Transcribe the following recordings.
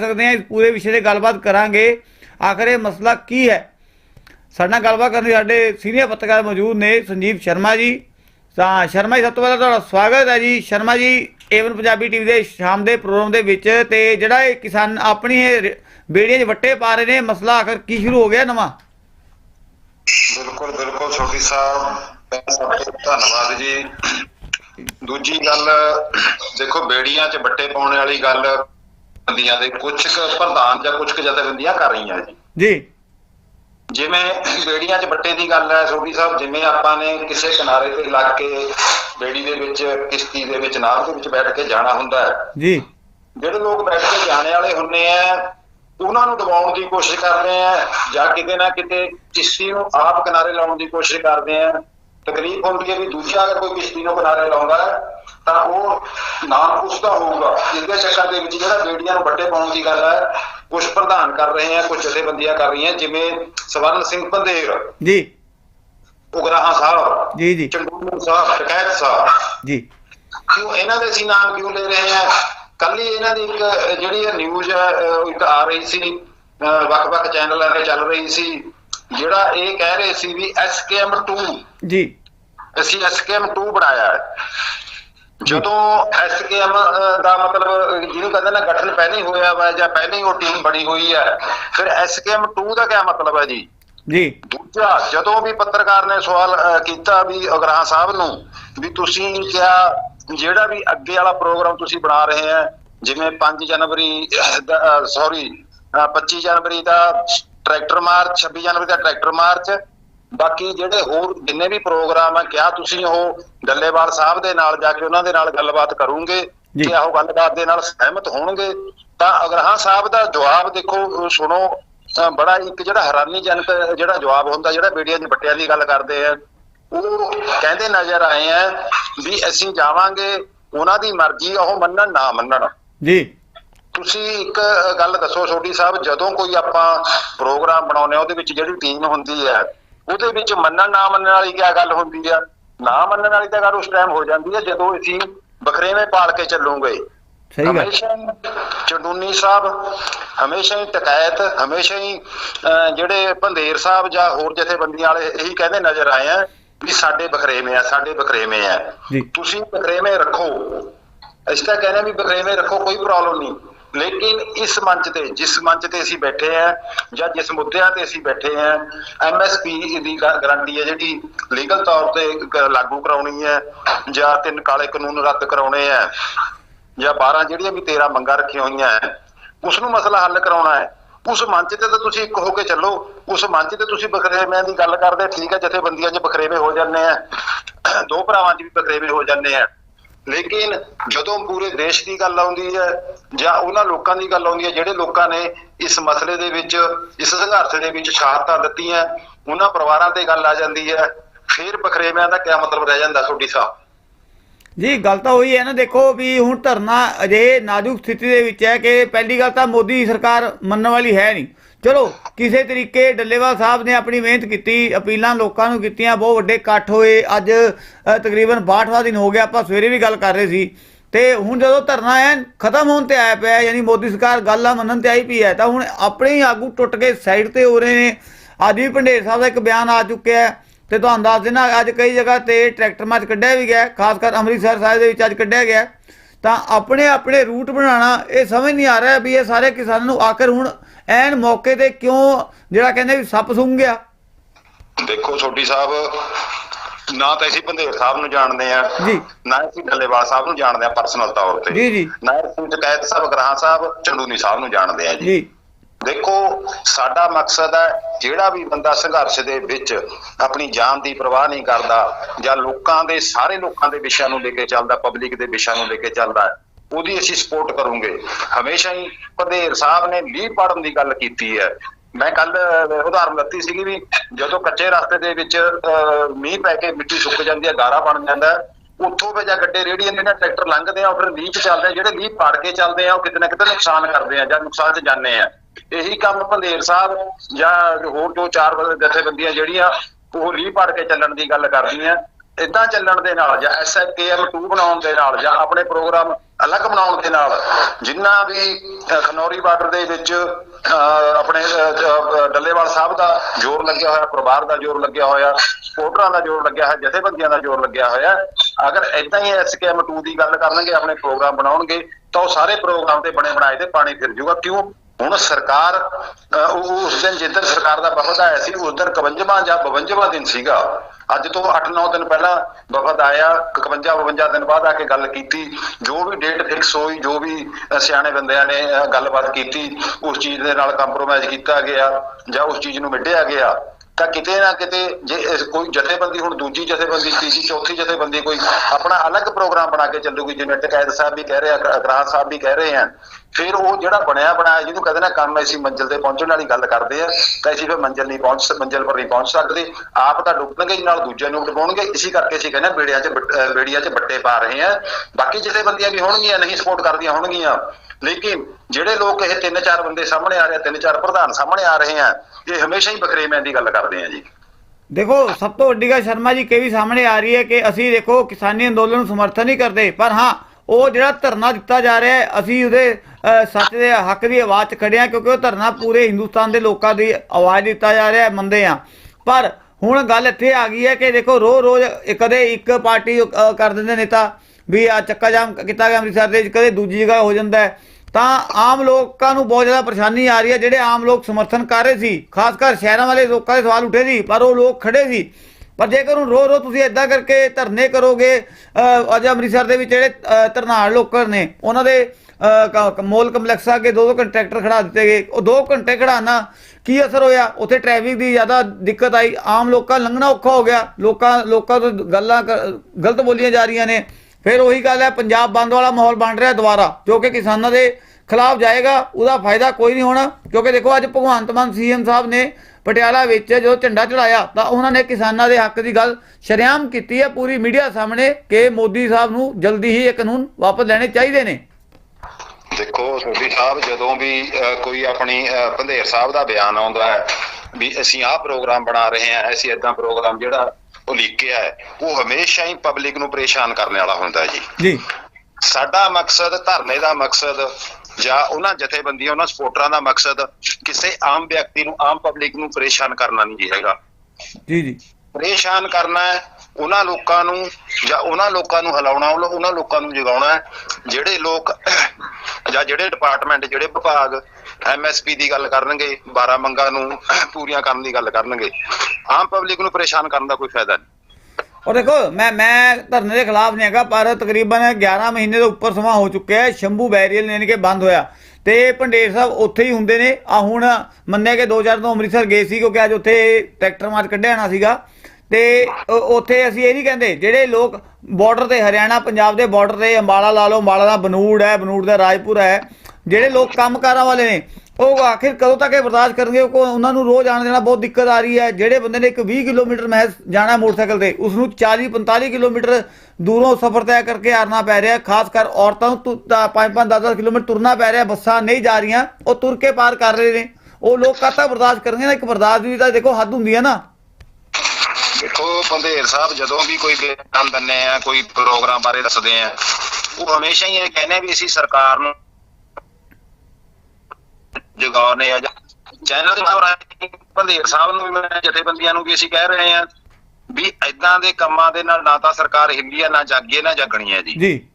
ਸਕਦੇ ਹਾਂ, ਇਸ ਪੂਰੇ ਵਿਸ਼ੇ ਤੇ ਗੱਲਬਾਤ ਕਰਾਂਗੇ। ਆਖਰ ਇਹ ਮਸਲਾ ਕੀ ਹੈ? ਸਾਡੇ ਨਾਲ ਗੱਲਬਾਤ ਕਰਨ ਲਈ ਸਾਡੇ ਸੀਨੀਅਰ ਪੱਤਰਕਾਰ ਮੌਜੂਦ ਨੇ ਸੰਜੀਵ ਸ਼ਰਮਾ ਜੀ। ਤਾਂ ਸ਼ਰਮਾ ਜੀ, ਸਭ ਤੋਂ ਪਹਿਲਾਂ ਤੁਹਾਡਾ ਸਵਾਗਤ ਹੈ ਜੀ। ਸ਼ਰਮਾ ਜੀ, ਏਵਨ ਪੰਜਾਬੀ ਟੀਵੀ ਦੇ ਸ਼ਾਮ ਦੇ ਪ੍ਰੋਗਰਾਮ ਦੇ ਵਿੱਚ ਤੇ ਜਿਹੜਾ ਇਹ ਕਿਸਾਨ ਆਪਣੀ ਇਹ ਬੇੜੀਆਂ 'ਚ ਵੱਟੇ ਪਾ ਰਹੇ ਨੇ ਮਸਲਾ ਆਖਰ ਕੀ ਸ਼ੁਰੂ ਹੋ ਗਿਆ ਨਵਾਂ? ਬਿਲਕੁਲ ਬਿਲਕੁਲ ਛੋਟੀ ਸਾਹਿਬ ਸਭ ਤੋਂ ਧੰਨਵਾਦ ਜੀ। ਦੂਜੀ ਗੱਲ, ਦੇਖੋ ਬੇੜੀਆਂ 'ਚ ਵੱਟੇ ਪਾਉਣ ਵਾਲੀ ਗੱਲ ਬੰਦੀਆਂ ਦੇ ਕੁਝ ਕੁ ਪ੍ਰਧਾਨ ਜਾਂ ਕੁਝ ਕੁ ਜਥੇਬੰਦੀਆਂ ਕਰ ਰਹੀਆਂ ਜੀ। ਜੀ। ਜਿਵੇਂ ਬੇੜੀਆਂ 'ਚ ਬੱਟੇ ਦੀ ਗੱਲ ਹੈ ਛੋਟੀ ਸਾਹਿਬ ਜਿਵੇਂ ਆਪਾਂ ਨੇ ਕਿਸੇ ਕਿਨਾਰੇ ਤੇ ਲੱਗ ਕੇ ਬੇੜੀ ਦੇ ਵਿੱਚ ਕਿਸ਼ਤੀ ਦੇ ਵਿੱਚ ਨਾਵ ਦੇ ਵਿੱਚ ਬੈਠ ਕੇ ਜਾਣਾ ਹੁੰਦਾ ਹੈ। ਜੀ। ਜਿਹੜੇ ਲੋਕ ਬੈਠ ਕੇ ਜਾਣੇ ਵਾਲੇ ਹੁੰਦੇ ਆ ਉਹਨਾਂ ਨੂੰ ਦਬਾਉਣ ਦੀ ਕੋਸ਼ਿਸ਼ ਕਰਦੇ ਆ ਜਾਂ ਕਿਤੇ ਨਾ ਕਿਤੇ ਕਿਸ਼ਤੀ ਨੂੰ ਆਪ ਕਿਨਾਰੇ ਲਾਉਣ ਦੀ ਕੋਸ਼ਿਸ਼ ਕਰਦੇ ਆ। ਤਕਲੀਫ ਹੁੰਦੀ ਹੈ ਵੀ ਦੂਜਾ ਅਗਰ ਕੋਈ ਕਿਸ਼ਤੀ ਨੂੰ ਕਿਨਾਰੇ ਲਾਉਂਦਾ ਹੈ ਤਾਂ ਉਹ ਨਾਮ ਉਸਦਾ ਹੋਊਗਾ। ਇਹਦੇ ਚੱਕਰ ਦੇ ਵਿੱਚ ਜਿਹੜਾ ਬੇੜੀਆਂ ਨੂੰ ਵੱਡੇ ਪਾਉਣ ਦੀ ਗੱਲ ਹੈ ਕੁਝ ਪ੍ਰਧਾਨ ਕਰ ਰਹੇ ਆ ਕੁਝ ਜਥੇਬੰਦੀਆਂ ਕਰ ਰਹੀਆਂ ਜਿਵੇਂ ਸਵਰਨ ਸਿੰਘ ਪੰਧੇਰ ਜੀ। ਉਗਰਾਹਾਂ ਸਾਹਿਬ ਜੀ ਜੀ। ਚੰਡੂਰ ਸਾਹਿਬ ਟਕੈਤ ਸਾਹਿਬ। ਜੀ। ਕਿਉਂ ਇਹਨਾਂ ਦੇ ਅਸੀਂ ਨਾਮ ਕਿਉਂ ਲੈ ਰਹੇ ਆ ਕੱਲ ਹੀ ਇਹਨਾਂ ਦੀ ਇੱਕ ਜਿਹੜੀ ਨਿਊਜ਼ ਇੱਕ ਆ ਰਹੀ ਸੀ ਵੱਖ-ਵੱਖ ਚੈਨਲਾਂ ਤੇ ਚੱਲ ਰਹੀ ਸੀ। ਜਿਹੜਾ ਇਹ ਕਹਿ ਰਹੇ ਸੀ ਵੀ SKM2 ਜੀ। ਅਸੀਂ SKM2 ਬਣਾਇਆ ਹੈ। ਜਦੋਂ SKM ਦਾ ਮਤਲਬ ਜਿਹਨੂੰ ਕਹਿੰਦੇ ਨਾ ਗਠਨ ਪਹਿਲਾਂ ਹੀ ਹੋਇਆ ਵਾ ਜਾਂ ਪਹਿਲਾਂ ਹੀ ਉਹ ਟੀਮ ਬਣੀ ਹੋਈ ਹੈ ਫਿਰ SKM2 ਦਾ ਕੀ ਮਤਲਬ ਹੈ ਜੀ? ਜੀ। ਦੂਜਾ ਜਦੋਂ ਵੀ ਪੱਤਰਕਾਰ ਨੇ ਸਵਾਲ ਕੀਤਾ ਵੀ ਅਗਰਾਹ ਸਾਹਿਬ ਨੂੰ ਵੀ ਤੁਸੀਂ ਕਿਹਾ ਜਿਹੜਾ ਵੀ ਅੱਗੇ ਵਾਲਾ ਪ੍ਰੋਗਰਾਮ ਤੁਸੀਂ ਬਣਾ ਰਹੇ ਆ ਜਿਵੇਂ 5 ਜਨਵਰੀ ਸੌਰੀ 25 ਜਨਵਰੀ ਦਾ ਟਰੈਕਟਰ ਮਾਰਚ 26 ਜਨਵਰੀ ਦਾ ਟਰੈਕਟਰ ਮਾਰਚ। ਬਾਕੀ ਜਿਹੜੇ ਹੋਰ ਜਿੰਨੇ ਵੀ ਪ੍ਰੋਗਰਾਮ ਆ ਕਿਹਾ ਤੁਸੀਂ ਉਹ ਡੱਲੇਵਾਲ ਸਾਹਿਬ ਦੇ ਨਾਲ ਜਾ ਕੇ ਉਹਨਾਂ ਦੇ ਨਾਲ ਗੱਲਬਾਤ ਕਰੋਗੇ। ਕਿ ਉਹ ਗੱਲਬਾਤ ਦੇ ਨਾਲ ਸਹਿਮਤ ਹੋਣਗੇ ਤਾਂ ਅਗਰਾਹ ਸਾਹਿਬ ਦਾ ਜਵਾਬ ਦੇਖੋ ਸੁਣੋ ਤਾਂ ਬੜਾ ਇੱਕ ਜਿਹੜਾ ਹੈਰਾਨੀਜਨਕ ਜਿਹੜਾ ਜਵਾਬ ਹੁੰਦਾ ਜਿਹੜਾ ਬੇੜੀਆਂ ਦੇ ਬੱਟਿਆਂ ਦੀ ਗੱਲ ਕਰਦੇ ਆ ਉਹ ਕਹਿੰਦੇ ਨਜ਼ਰ ਆਏ ਆ ਵੀ ਅਸੀਂ ਜਾਵਾਂਗੇ ਉਹਨਾਂ ਦੀ ਮਰਜ਼ੀ ਉਹ ਮੰਨਣ ਨਾ ਮੰਨਣ। ਜੀ। ਤੁਸੀਂ ਇੱਕ ਗੱਲ ਦੱਸੋ ਛੋਟੀ ਸਾਹਿਬ ਜਦੋਂ ਕੋਈ ਆਪਾਂ ਪ੍ਰੋਗਰਾਮ ਬਣਾਉਂਦੇ ਆ ਉਹਦੇ ਵਿੱਚ ਜਿਹੜੀ ਟੀਮ ਹੁੰਦੀ ਹੈ ਉਹਦੇ ਵਿੱਚ ਮੰਨਣ ਨਾ ਮੰਨਣ ਵਾਲੀ ਕੀ ਗੱਲ ਹੁੰਦੀ ਆ? ਨਾ ਮੰਨਣ ਵਾਲੀ ਤਾਂ ਗੱਲ ਉਸ ਟਾਈਮ ਹੋ ਜਾਂਦੀ ਹੈ ਜਦੋਂ ਅਸੀਂ ਬਖਰੇਵੇਂ ਪਾਲ ਕੇ ਚੱਲੂਗੇ। ਸਹੀ ਗੱਲ। ਹਮੇਸ਼ਾ ਚੰਡੂਨੀ ਸਾਹਿਬ ਹਮੇਸ਼ਾ ਹੀ ਟਕਾਇਤ ਹਮੇਸ਼ਾ ਹੀ ਜਿਹੜੇ ਭੰਦੇਰ ਸਾਹਿਬ ਜਾਂ ਹੋਰ ਜਥੇਬੰਦੀਆਂ ਵਾਲੇ ਇਹੀ ਕਹਿੰਦੇ ਨਜ਼ਰ ਆਏ ਆ ਵੀ ਸਾਡੇ ਬਖਰੇਵੇਂ ਆ ਸਾਡੇ ਬਖਰੇਵੇਂ ਆ। ਤੁਸੀਂ ਬਖਰੇਵੇਂ ਰੱਖੋ। ਅਸੀਂ ਤਾਂ ਕਹਿੰਦੇ ਵੀ ਬਖਰੇਵੇਂ ਰੱਖੋ ਕੋਈ ਪ੍ਰੋਬਲਮ ਨਹੀਂ। ਲੇਕਿਨ ਇਸ ਮੰਚ ਤੇ, ਜਿਸ ਮੰਚ ਤੇ ਅਸੀਂ ਬੈਠੇ ਆ ਜਾਂ ਜਿਸ ਮੁੱਦਿਆਂ ਤੇ ਅਸੀਂ ਬੈਠੇ ਆ ਐਮਐਸਪੀ ਦੀ ਗਾਰੰਟੀ ਹੈ ਜਿਹੜੀ ਲੀਗਲ ਤੌਰ ਤੇ ਲਾਗੂ ਕਰਾਉਣੀ ਹੈ ਜਾਂ ਤਿੰਨ ਕਾਲੇ ਕਾਨੂੰਨ ਰੱਦ ਕਰਾਉਣੇ ਆ ਜਾਂ 12 ਜਿਹੜੀਆਂ ਵੀ 13 ਮੰਗਾਂ ਰੱਖੀਆਂ ਹੋਈਆਂ ਹੈ ਉਸ ਨੂੰ ਮਸਲਾ ਹੱਲ ਕਰਾਉਣਾ ਹੈ। ਉਸ ਮੰਚ ਤੇ ਤਾਂ ਤੁਸੀਂ ਇੱਕ ਹੋ ਕੇ ਚੱਲੋ, ਉਸ ਮੰਚ ਤੇ ਤੁਸੀਂ ਬਖਰੇਵਿਆਂ ਦੀ ਗੱਲ ਕਰਦੇ, ਠੀਕ ਹੈ, ਜਥੇਬੰਦੀਆਂ 'ਚ ਬਖਰੇਵੇ ਹੋ ਜਾਂਦੇ ਆ ਦੋ ਭਰਾਵਾਂ 'ਚ ਵੀ ਬਖਰੇਵੇ ਹੋ ਜਾਂਦੇ ਆ ਲੇਕਿਨ ਜਦੋਂ ਪੂਰੇ ਦੇਸ਼ ਦੀ ਗੱਲ ਆਉਂਦੀ ਹੈ ਜਾਂ ਉਹਨਾਂ ਲੋਕਾਂ ਦੀ ਗੱਲ ਆਉਂਦੀ ਹੈ, ਜਿਹੜੇ ਲੋਕਾਂ ਨੇ ਇਸ ਮਸਲੇ ਦੇ ਵਿੱਚ, ਇਸ ਸੰਘਰਸ਼ ਦੇ ਵਿੱਚ ਸ਼ਹਾਦਤਾਂ ਦਿੱਤੀਆਂ, ਉਹਨਾਂ ਪਰਿਵਾਰਾਂ ਤੇ ਗੱਲ ਆ ਜਾਂਦੀ ਹੈ, ਫਿਰ ਬਖਰੇਵਿਆਂ ਦਾ ਕੀ ਮਤਲਬ ਰਹਿ ਜਾਂਦਾ ਤੁਹਾਡੀ ਸਾਹਿਬ ਜੀ, ਗੱਲ ਤਾਂ ਉਹੀ ਹੈ ਨਾ, ਦੇਖੋ ਵੀ ਹੁਣ ਧਰਨਾ ਅਜੇ ਨਾਜ਼ੁਕ ਸਥਿਤੀ ਦੇ ਵਿੱਚ ਹੈ ਕਿ ਪਹਿਲੀ ਗੱਲ ਤਾਂ ਮੋਦੀ ਸਰਕਾਰ ਮੰਨਣ ਵਾਲੀ ਹੈ ਨਹੀਂ। ਚਲੋ ਕਿਸੇ ਤਰੀਕੇ ਡੱਲੇਵਾਲ ਸਾਹਿਬ ਨੇ ਆਪਣੀ ਮਿਹਨਤ ਕੀਤੀ ਅਪੀਲਾਂ ਲੋਕਾਂ ਨੂੰ ਕੀਤੀਆਂ ਬਹੁਤ ਵੱਡੇ ਇਕੱਠ ਹੋਏ। ਅੱਜ ਅ, ਤਕਰੀਬਨ 62ਵਾਂ ਦਿਨ ਹੋ ਗਿਆ ਆਪਾਂ ਸਵੇਰੇ ਵੀ ਗੱਲ ਕਰ ਰਹੇ ਸੀ। ਤੇ ਹੁਣ ਜਦੋਂ ਧਰਨਾ ਹੈ ਖਤਮ ਹੋਣ ਤੇ ਆਇਆ ਪਿਆ ਯਾਨੀ ਮੋਦੀ ਸਰਕਾਰ ਗੱਲ ਆ ਮੰਨਣ ਤੇ ਆਈ ਪਈ ਹੈ ਤਾਂ ਹੁਣ ਆਪਣੇ ਹੀ ਆਗੂ ਟੁੱਟ ਕੇ ਸਾਈਡ ਤੇ ਹੋ ਰਹੇ ਨੇ। ਅੱਜ ਵੀ ਭੰਡੇਰ ਸਾਹਿਬ ਦਾ ਇੱਕ ਬਿਆਨ ਆ ਚੁੱਕਿਆ ਹੈ ਤੇ ਤੁਹਾਨੂੰ ਦੱਸ ਦੇਣਾ ਅੱਜ ਕਈ ਜਗ੍ਹਾ ਤੇ ਟਰੈਕਟਰ ਮਾਰਚ ਕੱਢਿਆ ਵੀ ਗਿਆ ਖਾਸ ਕਰ ਅੰਮ੍ਰਿਤਸਰ ਸਾਹਿਬ ਦੇ ਵਿੱਚ ਅੱਜ ਕੱਢਿਆ ਗਿਆ ਤਾਂ ਆਪਣੇ ਆਪਣੇ ਰੂਟ ਬਣਾਉਣਾ ਇਹ ਸਮਝ ਨਹੀਂ ਆ ਰਿਹਾ ਵੀ ਇਹ ਸਾਰੇ ਕਿਸਾਨਾਂ ਨੂੰ ਆਖਰ ਹੁਣ ਐਨ ਮੌਕੇ ਤੇ ਕਿਉਂ ਜਿਹੜਾ ਕਹਿੰਦੇ ਵੀ ਸੱਪ ਸੁੰਘ ਗਿਆ ਦੇਖੋ ਛੋਟੀ ਸਾਹਿਬ ਨਾ ਤਾਂ ਅਸੀਂ ਭੰਦੇਰ ਸਾਹਿਬ ਨੂੰ ਜਾਣਦੇ ਆ ਜੀ। ਨਾ ਅਸੀਂ ਡੱਲੇਵਾਲ ਸਾਹਿਬ ਨੂੰ ਜਾਣਦੇ ਆ ਪਰਸਨਲ ਤੌਰ ਤੇ ਜੀ, ਜੀ। ਨਾ ਅਸੀਂ ਟਕੈਤ ਸਾਹਿਬ ਗ੍ਰਾਹਾਂ ਸਾਹਿਬ ਚੰਡੂਨੀ ਸਾਹਿਬ ਨੂੰ ਜਾਣਦੇ ਆ ਜੀ ਦੇਖੋ ਸਾਡਾ ਮਕਸਦ ਹੈ ਜਿਹੜਾ ਵੀ ਬੰਦਾ ਸੰਘਰਸ਼ ਦੇ ਵਿੱਚ ਆਪਣੀ ਜਾਨ ਦੀ ਪਰਵਾਹ ਨਹੀਂ ਕਰਦਾ ਜਾਂ ਲੋਕਾਂ ਦੇ ਸਾਰੇ ਲੋਕਾਂ ਦੇ ਵਿਸ਼ਿਆਂ ਨੂੰ ਲੈ ਕੇ ਚੱਲਦਾ ਪਬਲਿਕ ਦੇ ਵਿਸ਼ਿਆਂ ਨੂੰ ਲੈ ਕੇ ਚੱਲਦਾ ਉਹਦੀ ਅਸੀਂ ਸਪੋਰਟ ਕਰੂੰਗੇ। ਹਮੇਸ਼ਾ ਹੀ ਭਦੇਰ ਸਾਹਿਬ ਨੇ ਲੀਹ ਪੜਨ ਦੀ ਗੱਲ ਕੀਤੀ ਹੈ। ਮੈਂ ਕੱਲ ਉਦਾਹਰਨ ਦਿੱਤੀ ਸੀਗੀ ਵੀ ਜਦੋਂ ਕੱਚੇ ਰਸਤੇ ਦੇ ਵਿੱਚ ਅਹ, ਮੀਂਹ ਪੈ ਕੇ ਮਿੱਟੀ ਸੁੱਕ ਜਾਂਦੀ ਹੈ ਗਾਰਾ ਬਣ ਜਾਂਦਾ ਉੱਥੋਂ ਫਿਰ ਜਾਂ ਗੱਡੇ ਰੇੜੀਆਂ ਦੇ ਨਾਲ ਟਰੈਕਟਰ ਲੰਘਦੇ ਆ ਉਹ ਫਿਰ ਲੀਹ ਚੱਲਦੇ ਆ ਜਿਹੜੇ ਲੀਹ ਪਾੜ ਕੇ ਚੱਲਦੇ ਆ ਉਹ ਕਿਤੇ ਨਾ ਕਿਤੇ ਨੁਕਸਾਨ ਕਰਦੇ ਆ ਜਾਂ ਨੁਕਸਾਨ 'ਚ ਜਾਂਦੇ ਆ। ਇਹੀ ਕੰਮ ਭੰਦੇਰ ਸਾਹਿਬ ਜਾਂ ਹੋਰ ਜੋ ਚਾਰ ਜਥੇਬੰਦੀਆਂ ਜਿਹੜੀਆਂ ਉਹ ਲੀਹ ਪਾੜ ਕੇ ਚੱਲਣ ਦੀ ਗੱਲ ਕਰਦੀਆਂ। ਇਦਾਂ ਚੱਲਣ ਦੇ ਨਾਲ ਜਾਂ ਐਸਐਕੇਐਮ 2 ਬਣਾਉਣ ਦੇ ਨਾਲ ਜਾਂ ਆਪਣੇ ਪ੍ਰੋਗਰਾਮ ਅਲੱਗ ਬਣਾਉਣ ਦੇ ਨਾਲ ਜਿੰਨਾ ਵੀ ਖਨੌਰੀ ਬਾਰਡਰ ਦੇ ਵਿੱਚ ਅਹ, ਆਪਣੇ ਡੱਲੇਵਾਲ ਸਾਹਿਬ ਦਾ ਜ਼ੋਰ ਲੱਗਿਆ ਹੋਇਆ ਪਰਿਵਾਰ ਦਾ ਜ਼ੋਰ ਲੱਗਿਆ ਹੋਇਆ ਸਪੋਰਟਰਾਂ ਦਾ ਜ਼ੋਰ ਲੱਗਿਆ ਹੋਇਆ ਜਥੇਬੰਦੀਆਂ ਦਾ ਜ਼ੋਰ ਲੱਗਿਆ ਹੋਇਆ ਅਗਰ ਇਦਾਂ ਹੀ ਐਸਕੇਐਮ 2 ਦੀ ਗੱਲ ਕਰਨਗੇ ਆਪਣੇ ਪ੍ਰੋਗਰਾਮ ਬਣਾਉਣਗੇ ਤਾਂ ਉਹ ਸਾਰੇ ਪ੍ਰੋਗਰਾਮ ਤੇ ਬਣੇ ਬਣਾਏ ਤੇ ਪਾਣੀ ਫਿਰ ਜੂਗਾ। ਕਿਉਂ? ਹੁਣ ਸਰਕਾਰ ਅਹ, ਉਸ ਦਿਨ ਜਿੱਦਣ ਸਰਕਾਰ ਦਾ ਵਫਦ ਆਇਆ ਸੀ ਉਸ ਦਿਨ 51ਵਾਂ ਜਾਂ 52ਵਾਂ ਦਿਨ ਸੀਗਾ। ਅੱਜ ਤੋਂ 8-9 ਦਿਨ ਪਹਿਲਾਂ ਵਫਦ ਆਇਆ 51-52 ਦਿਨ ਬਾਅਦ ਆ ਕੇ ਗੱਲ ਕੀਤੀ। ਜੋ ਵੀ ਡੇਟ ਫਿਕਸ ਹੋਈ ਜੋ ਵੀ ਸਿਆਣੇ ਬੰਦਿਆਂ ਨੇ ਗੱਲਬਾਤ ਕੀਤੀ ਉਸ ਚੀਜ਼ ਦੇ ਨਾਲ ਕੰਪਰੋਮਾਈਜ਼ ਕੀਤਾ ਗਿਆ ਜਾਂ ਉਸ ਚੀਜ਼ ਨੂੰ ਮਿਟਿਆ ਗਿਆ ਤਾਂ ਕਿਤੇ ਨਾ ਕਿਤੇ ਜੇ ਕੋਈ ਜਥੇਬੰਦੀ ਹੁਣ ਦੂਜੀ ਜਥੇਬੰਦੀ ਤੀਜੀ ਚੌਥੀ ਜਥੇਬੰਦੀ ਕੋਈ ਆਪਣਾ ਅਲੱਗ ਪ੍ਰੋਗਰਾਮ ਬਣਾ ਕੇ ਚੱਲੂਗੀ ਜਿਵੇਂ ਟਕੈਤ ਸਾਹਿਬ ਵੀ ਕਹਿ ਰਹੇ ਆ ਅਗਰਾਹ ਸਾਹਿਬ ਵੀ ਕਹਿ ਰਹੇ ਆ ਫਿਰ ਉਹ ਜਿਹੜਾ ਬਣਿਆ, ਬਣਾਇਆ ਜਿਹਨੂੰ ਕਹਿੰਦੇ ਨਾ ਕੰਮ ਅਸੀਂ ਮੰਜ਼ਿਲ ਤੇ ਪਹੁੰਚਣ ਵਾਲੀ ਗੱਲ ਕਰਦੇ ਆ, ਤਾਂ ਅਸੀਂ ਫਿਰ ਮੰਜ਼ਿਲ ਨਹੀਂ ਪਹੁੰਚ ਸ- ਮੰਜ਼ਿਲ ਪਰ ਨਹੀਂ ਪਹੁੰਚ ਸਕਦੇ। ਆਪ ਤਾਂ ਡੁੱਬਣਗੇ ਨਾਲ ਦੂਜਿਆਂ ਨੂੰ ਡੁਬਾਉਣਗੇ ਇਸੇ ਕਰਕੇ ਅਸੀਂ ਕਹਿੰਦੇ ਹਾਂ 'ਚ ਬੇੜੀਆਂ 'ਚ ਬੱਟੇ ਪਾ ਰਹੇ ਆ ਬਾਕੀ ਜਥੇਬੰਦੀਆਂ ਵੀ ਹੋਣਗੀਆਂ, ਨਹੀਂ ਸਪੋਰਟ ਕਰਦੀਆਂ ਹੋਣਗੀਆਂ। ਲੇਕਿਨ ਜਿਹੜੇ ਲੋਕ ਇਹ ਤਿੰਨ ਚਾਰ ਬੰਦੇ ਸਾਹਮਣੇ ਆ ਰਹੇ ਆ, ਤਿੰਨ ਚਾਰ ਪ੍ਰਧਾਨ ਸਾਹਮਣੇ ਆ ਰਹੇ ਆ, ਇਹ ਹਮੇਸ਼ਾ ਹੀ ਬਖਰੇਵਿਆਂ ਦੀ ਗੱਲ ਕਰਦੇ ਆ ਜੀ। ਦੇਖੋ, ਸਭ ਤੋਂ ਵੱਡੀ ਗੱਲ ਸ਼ਰਮਾ ਜੀ, ਕੇ ਵੀ ਸਾਹਮਣੇ ਆ ਰਹੀ ਹੈ ਕਿ ਅਸੀਂ ਦੇਖੋ ਕਿਸਾਨੀ ਅੰਦੋਲਨ ਨੂੰ ਸਮਰਥਨ ਨਹੀਂ ਕਰਦੇ। ਪਰ ਹਾਂ ਉਹ ਜਿਹੜਾ ਧਰਨਾ ਦਿੱਤਾ ਜਾ ਰਿਹਾ ਹੈ, ਅਸੀਂ ਉਹਦੇ ਸੱਚ ਦੇ ਹੱਕ ਦੀ ਆਵਾਜ਼ 'ਚ ਖੜੇ ਹਾਂ ਕਿਉਂਕਿ ਉਹ ਧਰਨਾ ਪੂਰੇ ਹਿੰਦੁਸਤਾਨ ਦੇ ਲੋਕਾਂ ਦੀ ਆਵਾਜ਼ ਦਿੱਤਾ ਜਾ ਰਿਹਾ ਹੈ, ਮੰਨਦੇ ਆ ਪਰ ਹੁਣ ਗੱਲ ਇੱਥੇ ਆ ਗਈ ਹੈ ਕਿ ਦੇਖੋ ਰੋਜ਼ ਰੋਜ਼ ਕਦੇ ਇੱਕ ਪਾਰਟੀ ਕਰ ਦਿੰਦੇ ਨੇਤਾ ਵੀ ਆ ਚੱਕਾ ਜਾਮ ਕੀਤਾ ਗਿਆ ਅੰਮ੍ਰਿਤਸਰ ਦੇ ਕਦੇ ਦੂਜੀ ਜਗ੍ਹਾ ਹੋ ਜਾਂਦਾ ਤਾਂ ਆਮ ਲੋਕਾਂ ਨੂੰ ਬਹੁਤ ਜ਼ਿਆਦਾ ਪਰੇਸ਼ਾਨੀ ਆ ਰਹੀ ਹੈ, ਜਿਹੜੇ ਆਮ ਲੋਕ ਸਮਰਥਨ ਕਰ ਰਹੇ ਸੀ, ਖਾਸ ਕਰ ਸ਼ਹਿਰਾਂ ਵਾਲੇ ਲੋਕਾਂ ਦੇ ਸਵਾਲ ਉੱਠੇ ਸੀ, ਪਰ ਉਹ ਲੋਕ ਖੜੇ ਸੀ। ਪਰ ਜੇਕਰ ਹੁਣ ਰੋ ਰੋ ਤੁਸੀਂ ਇਦਾਂ ਕਰਕੇ ਧਰਨੇ ਕਰੋਗੇ ਅੱਜ ਅੰਮ੍ਰਿਤਸਰ ਦੇ ਵਿੱਚ ਜਿਹੜੇ ਅਹ, ਧਰਨਾਲ ਲੋਕ ਨੇ ਉਹਨਾਂ ਦੇ ਕ- ਮੋਲ ਕੰਪਲੈਕਸ ਕੇ ਦੋ ਦੋ ਕੰਟਰੈਕਟਰ ਖੜਾ ਦਿੱਤੇ ਗਏ। ਉਹ ਦੋ ਘੰਟੇ ਖੜਾਣਾ ਕੀ ਅਸਰ ਹੋਇਆ? ਉੱਥੇ ਟ੍ਰੈਫਿਕ ਦੀ ਜ਼ਿਆਦਾ ਦਿੱਕਤ ਆਈ। ਆਮ ਲੋਕਾਂ ਲੰਘਣਾ ਔਖਾ ਹੋ ਗਿਆ। ਲੋਕਾਂ ਲੋਕਾਂ ਤੋਂ ਗੱਲਾਂ ਕ- ਗਲਤ ਬੋਲੀਆਂ ਜਾ ਰਹੀਆਂ ਨੇ। ਫਿਰ ਉਹੀ ਗੱਲ ਹੈ ਪੰਜਾਬ ਬੰਦ ਵਾਲਾ ਮਾਹੌਲ ਬਣ ਰਿਹਾ ਦੁਬਾਰਾ ਜੋ ਕਿ ਕਿਸਾਨਾਂ ਦੇ ਖਿਲਾਫ ਜਾਏਗਾ ਉਹਦਾ ਫਾਇਦਾ ਕੋਈ ਨਹੀਂ ਹੋਣਾ। ਕਿਉਂਕਿ ਦੇਖੋ ਅੱਜ ਭਗਵੰਤ ਮਾਨ ਸੀਐਮ ਸਾਹਿਬ ਨੇ ਪਟਿਆਲਾ ਵਿੱਚ ਜਦੋਂ ਝੰਡਾ ਚੜਾਇਆ ਤਾਂ ਉਹਨਾਂ ਨੇ ਕਿਸਾਨਾਂ ਦੇ ਹੱਕ ਦੀ ਗੱਲ ਸ਼ਰੇਆਮ ਕੀਤੀ ਹੈ। ਪੂਰੀ ਮੀਡੀਆ ਸਾਹਮਣੇ ਕਿ ਮੋਦੀ ਸਾਹਿਬ ਨੂੰ ਜਲਦੀ ਹੀ ਇਹ ਕਾਨੂੰਨ ਵਾਪਸ ਲੈਣੇ ਚਾਹੀਦੇ ਨੇ। ਦੇਖੋ ਸੋਢੀ ਸਾਹਿਬ ਜਦੋਂ ਵੀ ਕੋਈ ਆਪਣੀ ਭੰਦੇਰ ਸਾਹਿਬ ਦਾ ਬਿਆਨ ਆਉਂਦਾ ਹੈ ਵੀ ਅਸੀਂ ਆਹ ਪ੍ਰੋਗਰਾਮ ਬਣਾ ਰਹੇ ਹਾਂ ਅਸੀਂ ਇਦਾਂ ਪ੍ਰੋਗਰਾਮ ਜਿਹੜਾ ਉਹ ਲਿਖਿਆ ਹੈ ਉਹ ਹਮੇਸ਼ਾ ਹੀ ਪਬਲਿਕ ਨੂੰ ਪਰੇਸ਼ਾਨ ਕਰਨ ਵਾਲਾ ਹੁੰਦਾ ਜੀ। ਜੀ। ਸਾਡਾ ਮਕਸਦ ਧਰਨੇ ਦਾ ਮਕਸਦ ਜਾਂ ਉਹਨਾਂ ਜਥੇਬੰਦੀਆਂ ਉਹਨਾਂ ਸਪੋਰਟਰਾਂ ਦਾ ਮਕਸਦ ਕਿਸੇ ਆਮ ਵਿਅਕਤੀ ਨੂੰ ਆਮ ਪਬਲਿਕ ਨੂੰ ਪਰੇਸ਼ਾਨ ਕਰਨਾ ਨਹੀਂ ਹੈਗਾ। ਜੀ ਜੀ। ਪਰੇਸ਼ਾਨ ਕਰਨਾ ਹੈ ਉਹਨਾਂ ਲੋਕਾਂ ਨੂੰ ਜਾਂ ਉਹਨਾਂ ਲੋਕਾਂ ਨੂੰ ਹਿਲਾਉਣਾ ਉਹਨਾਂ- ਉਹਨਾਂ ਲੋਕਾਂ ਨੂੰ ਜਗਾਉਣਾ ਜਿਹੜੇ ਲੋਕ ਜਾਂ ਜਿਹੜੇ ਡਿਪਾਰਟਮੈਂਟ ਜਿਹੜੇ ਵਿਭਾਗ ਐਮਐਸਪੀ ਦੀ ਗੱਲ ਕਰਨਗੇ 12 ਮੰਗਾਂ ਨੂੰ ਪੂਰੀਆਂ ਕਰਨ ਦੀ ਗੱਲ ਕਰਨਗੇ ਆਮ ਪਬਲਿਕ ਨੂੰ ਪਰੇਸ਼ਾਨ ਕਰਨ ਦਾ ਕੋਈ ਫਾਇਦਾ ਨਹੀਂ। ਔਰ ਦੇਖੋ, ਮੈਂ ਮੈਂ ਧਰਨੇ ਦੇ ਖਿਲਾਫ ਨਹੀਂ ਹੈਗਾ, ਪਰ ਤਕਰੀਬਨ 11 ਮਹੀਨੇ ਤੋਂ ਉੱਪਰ ਸਮਾਂ ਹੋ ਚੁੱਕਿਆ ਹੈ, ਸ਼ੰਭੂ ਬੈਰੀਅਲ ਯਾਨੀ ਕਿ ਬੰਦ ਹੋਇਆ। ਤੇ ਪੰਡੇਰ ਸਾਹਿਬ ਉੱਥੇ ਹੀ ਹੁੰਦੇ ਨੇ। ਆ ਹੁਣ ਮੰਨਿਆ ਕਿ 2000 ਤੋਂ ਅੰਮ੍ਰਿਤਸਰ ਗਏ ਸੀ, ਕਿਉਂਕਿ ਅੱਜ ਉੱਥੇ ਟਰੈਕਟਰ ਮਾਰਚ ਕੱਢਿਆ ਜਾਣਾ ਸੀਗਾ। ਤੇ ਉੱਥੇ ਅਸੀਂ ਇਹ ਨਹੀਂ ਕਹਿੰਦੇ, ਜਿਹੜੇ ਲੋਕ ਬਾਰਡਰ ਤੇ ਹਰਿਆਣਾ, ਪੰਜਾਬ ਦੇ ਬਾਰਡਰ ਤੇ ਅੰਬਾਲਾ ਲਾ ਲਓ, ਅੰਬਾਲਾ ਦਾ ਬਨੂੜ ਹੈ, ਬਨੂੜ ਦਾ ਰਾਜਪੁਰ ਹੈ, ਜਿਹੜੇ ਲੋਕ ਕੰਮਕਾਰਾਂ ਵਾਲੇ ਨੇ ਉਹ ਆਖਿਰ ਕਦੋਂ ਤੱਕ ਇਹ ਬਰਦਾਸ਼ਤ ਕਰਨਗੇ? ਉਹਨਾਂ ਨੂੰ ਰੋਜ਼ ਆਉਣ ਦੇਣਾ ਬਹੁਤ ਦਿੱਕਤ ਆ ਰਹੀ ਹੈ। ਜਿਹੜੇ ਬੰਦੇ ਨੇ ਇੱਕ 20 ਕਿਲੋਮੀਟਰ ਮਹਿਜ਼ ਜਾਣਾ ਮੋਟਰਸਾਈਕਲ ਤੇ ਉਸ ਨੂੰ 40 45 ਕਿਲੋਮੀਟਰ ਦੂਰੋਂ ਸਫ਼ਰ ਤੈਅ ਕਰਕੇ ਆਰਨਾ ਪੈ ਰਿਹਾ। ਖਾਸ ਕਰ ਔਰਤਾਂ ਨੂੰ 5 5 10 10 ਕਿਲੋਮੀਟਰ ਤੁਰਨਾ ਪੈ ਰਿਹਾ। ਬੱਸਾਂ ਨਹੀਂ ਜਾ ਰਹੀਆਂ। ਉਹ ਤੁਰ ਕੇ ਪਾਰ ਕਰ ਰਹੇ ਨੇ। ਉਹ ਲੋਕ ਕਦ ਤੱਕ ਬਰਦਾਸ਼ਤ ਕਰਨਗੇ ਨਾ? ਇੱਕ ਬਰਦਾਸ਼ਤ ਦੀ ਤਾਂ ਦੇਖੋ ਹੱਦ ਹੁੰਦੀ ਹੈ ਨਾ। ਦੇਖੋ ਪੰਧੇਰ ਸਾਹਿਬ, ਜਦੋਂ ਵੀ ਕੋਈ ਬਿਆਨ ਦਿੰਦੇ ਆ, ਕੋਈ ਪ੍ਰੋਗਰਾਮ ਬਾਰੇ ਦੱਸਦੇ ਆ, ਉਹ ਹਮੇਸ਼ਾ ਹੀ ਇਹ ਕਹਿੰਦੇ ਵੀ ਅਸੀਂ ਸਰਕਾਰ ਨੂੰ ਜਗਾਉਣੇ ਆ ਜਾਂ ਚੈਨਲ ਦੇ ਰਾਹੀਂ ਪੰਧੇਰ ਸਾਹਿਬ ਨੂੰ ਵੀ ਮੈਂ ਜਥੇਬੰਦੀਆਂ ਨੂੰ ਵੀ ਅਸੀਂ ਕਹਿ ਰਹੇ ਆ ਵੀ ਐਦਾਂ ਦੇ ਕੰਮਾਂ ਦੇ ਨਾਲ ਨਾ ਤਾਂ ਸਰਕਾਰ ਹਿੱਲੀ ਆ ਨਾ ਜਾਗੀ ਨਾ ਜਾਗਣੀ ਹੈ ਜੀ। ਜੀ।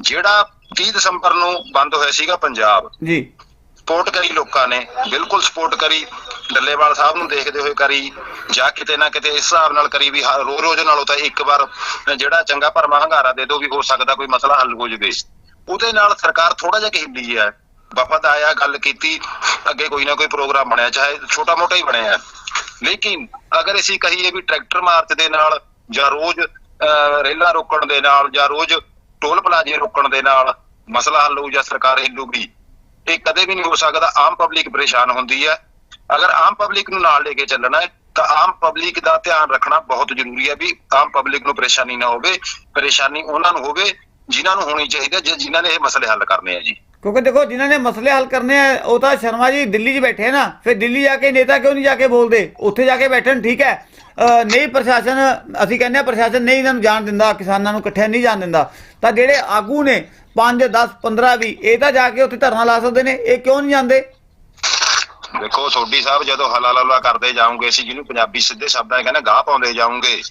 ਜਿਹੜਾ 30 ਦਸੰਬਰ ਨੂੰ ਬੰਦ ਹੋਇਆ ਸੀਗਾ ਪੰਜਾਬ ਜੀ। ਸਪੋਰਟ ਕਰੀ ਲੋਕਾਂ ਨੇ ਬਿਲਕੁਲ ਸਪੋਰਟ ਕਰੀ। ਡੱਲੇਵਾਲ ਸਾਹਿਬ ਨੂੰ ਦੇਖਦੇ ਹੋਏ ਕਰੀ ਜਾਂ ਕਿਤੇ ਨਾ ਕਿਤੇ ਇਸ ਹਿਸਾਬ ਨਾਲ ਕਰੀ ਵੀ ਰੋਜ਼ ਰੋਜ਼ ਨਾਲੋਂ ਤਾਂ ਇੱਕ ਵਾਰ ਜਿਹੜਾ ਚੰਗਾ ਭਰਮਾ ਹੰਗਾਰਾ ਦੇ ਦੋ ਵੀ ਹੋ ਸਕਦਾ ਕੋਈ ਮਸਲਾ ਹੱਲ ਹੋ ਜਵੇ। ਉਹਦੇ ਨਾਲ ਸਰਕਾਰ ਥੋੜਾ ਜਿਹਾ ਕਿ ਹਿੱਲੀ ਹੈ ਵਫਦ ਆਇਆ ਗੱਲ ਕੀਤੀ ਅੱਗੇ ਕੋਈ ਨਾ ਕੋਈ ਪ੍ਰੋਗਰਾਮ ਬਣਿਆ ਚਾਹੇ ਛੋਟਾ ਮੋਟਾ ਹੀ ਬਣਿਆ ਲੇਕਿਨ ਅਗਰ ਅਸੀਂ ਕਹੀਏ ਵੀ ਟਰੈਕਟਰ ਮਾਰਚ ਦੇ ਨਾਲ ਜਾਂ ਰੋਜ਼ ਅਹ, ਰੇਲਾਂ ਰੋਕਣ ਦੇ ਨਾਲ ਜਾਂ ਰੋਜ਼ ਟੋਲ ਪਲਾਜ਼ੇ ਰੋਕਣ ਦੇ ਨਾਲ ਮਸਲਾ ਹੱਲ ਹੋਊ ਜਾਂ ਸਰਕਾਰ ਹਿੱਲੂਗੀ ਇਹ ਕਦੇ ਵੀ ਨਹੀਂ ਹੋ ਸਕਦਾ। ਆਮ ਪਬਲਿਕ ਪਰੇਸ਼ਾਨ ਹੁੰਦੀ ਹੈ। ਅਗਰ ਆਮ ਪਬਲਿਕ ਨੂੰ ਨਾਲ ਲੈ ਕੇ ਚੱਲਣਾ ਹੈ ਤਾਂ ਆਮ ਪਬਲਿਕ ਦਾ ਧਿਆਨ ਰੱਖਣਾ ਬਹੁਤ ਜ਼ਰੂਰੀ ਹੈ ਵੀ ਆਮ ਪਬਲਿਕ ਨੂੰ ਪਰੇਸ਼ਾਨੀ ਨਾ ਹੋਵੇ। ਪਰੇਸ਼ਾਨੀ ਉਹਨਾਂ ਨੂੰ ਹੋਵੇ ਜਿਨ੍ਹਾਂ ਨੂੰ ਹੋਣੀ ਚਾਹੀਦੀ ਹੈ ਜਿ- ਜਿਨ੍ਹਾਂ ਨੇ ਇਹ ਮਸਲੇ ਹੱਲ ਕਰਨੇ ਆ ਜੀ। ਕਿਉਂਕਿ ਦੇਖੋ ਜਿਨ੍ਹਾਂ ਨੇ ਮਸਲੇ ਹੱਲ ਕਰਨੇ ਆ, ਉਹ ਤਾਂ ਸ਼ਰਮਾ ਜੀ ਦਿੱਲੀ 'ਚ ਬੈਠੇ ਨਾ, ਫਿਰ ਦਿੱਲੀ ਜਾ ਕੇ ਨੇਤਾ ਕਿਉਂ ਨਹੀਂ ਜਾ ਕੇ ਬੋਲਦੇ? ਉੱਥੇ ਜਾ ਕੇ ਬੈਠਣ ਠੀਕ ਹੈ। ਨਹੀਂ ਪ੍ਰਸ਼ਾਸਨ, ਅਸੀਂ ਕਹਿੰਦੇ ਆ ਪ੍ਰਸ਼ਾਸਨ ਨਹੀਂ ਇਹਨਾਂ ਨੂੰ ਜਾਣ ਦਿੰਦਾ, ਕਿਸਾਨਾਂ ਨੂੰ ਇਕੱਠਿਆਂ ਨਹੀਂ ਜਾਣ ਦਿੰਦਾ। ਤਾਂ ਜਿਹੜੇ ਆਗੂ ਨੇ 5 10 15 ਵੀ ਇਹ ਤਾਂ ਜਾ ਕੇ ਉੱਥੇ ਧਰਨਾ ਲਾ ਸਕਦੇ ਨੇ, ਇਹ ਕਿਉਂ ਨਹੀਂ ਜਾਂਦੇ? ਦੇਖੋ, ਸੋਢੀ ਸਾਹਿਬ ਜਦੋਂ ਹਲਾ ਲਲਾ ਕਰਦੇ ਜਾਓਗੇ, ਅਸੀਂ ਜਿਹਨੂੰ ਪੰਜਾਬੀ ਸਿੱਧੇ ਸ਼ਬਦਾਂ 'ਚ ਕਹਿੰਦੇ ਗਾਹ ਪਾਉਂਦੇ ਜਾਓਗੇ,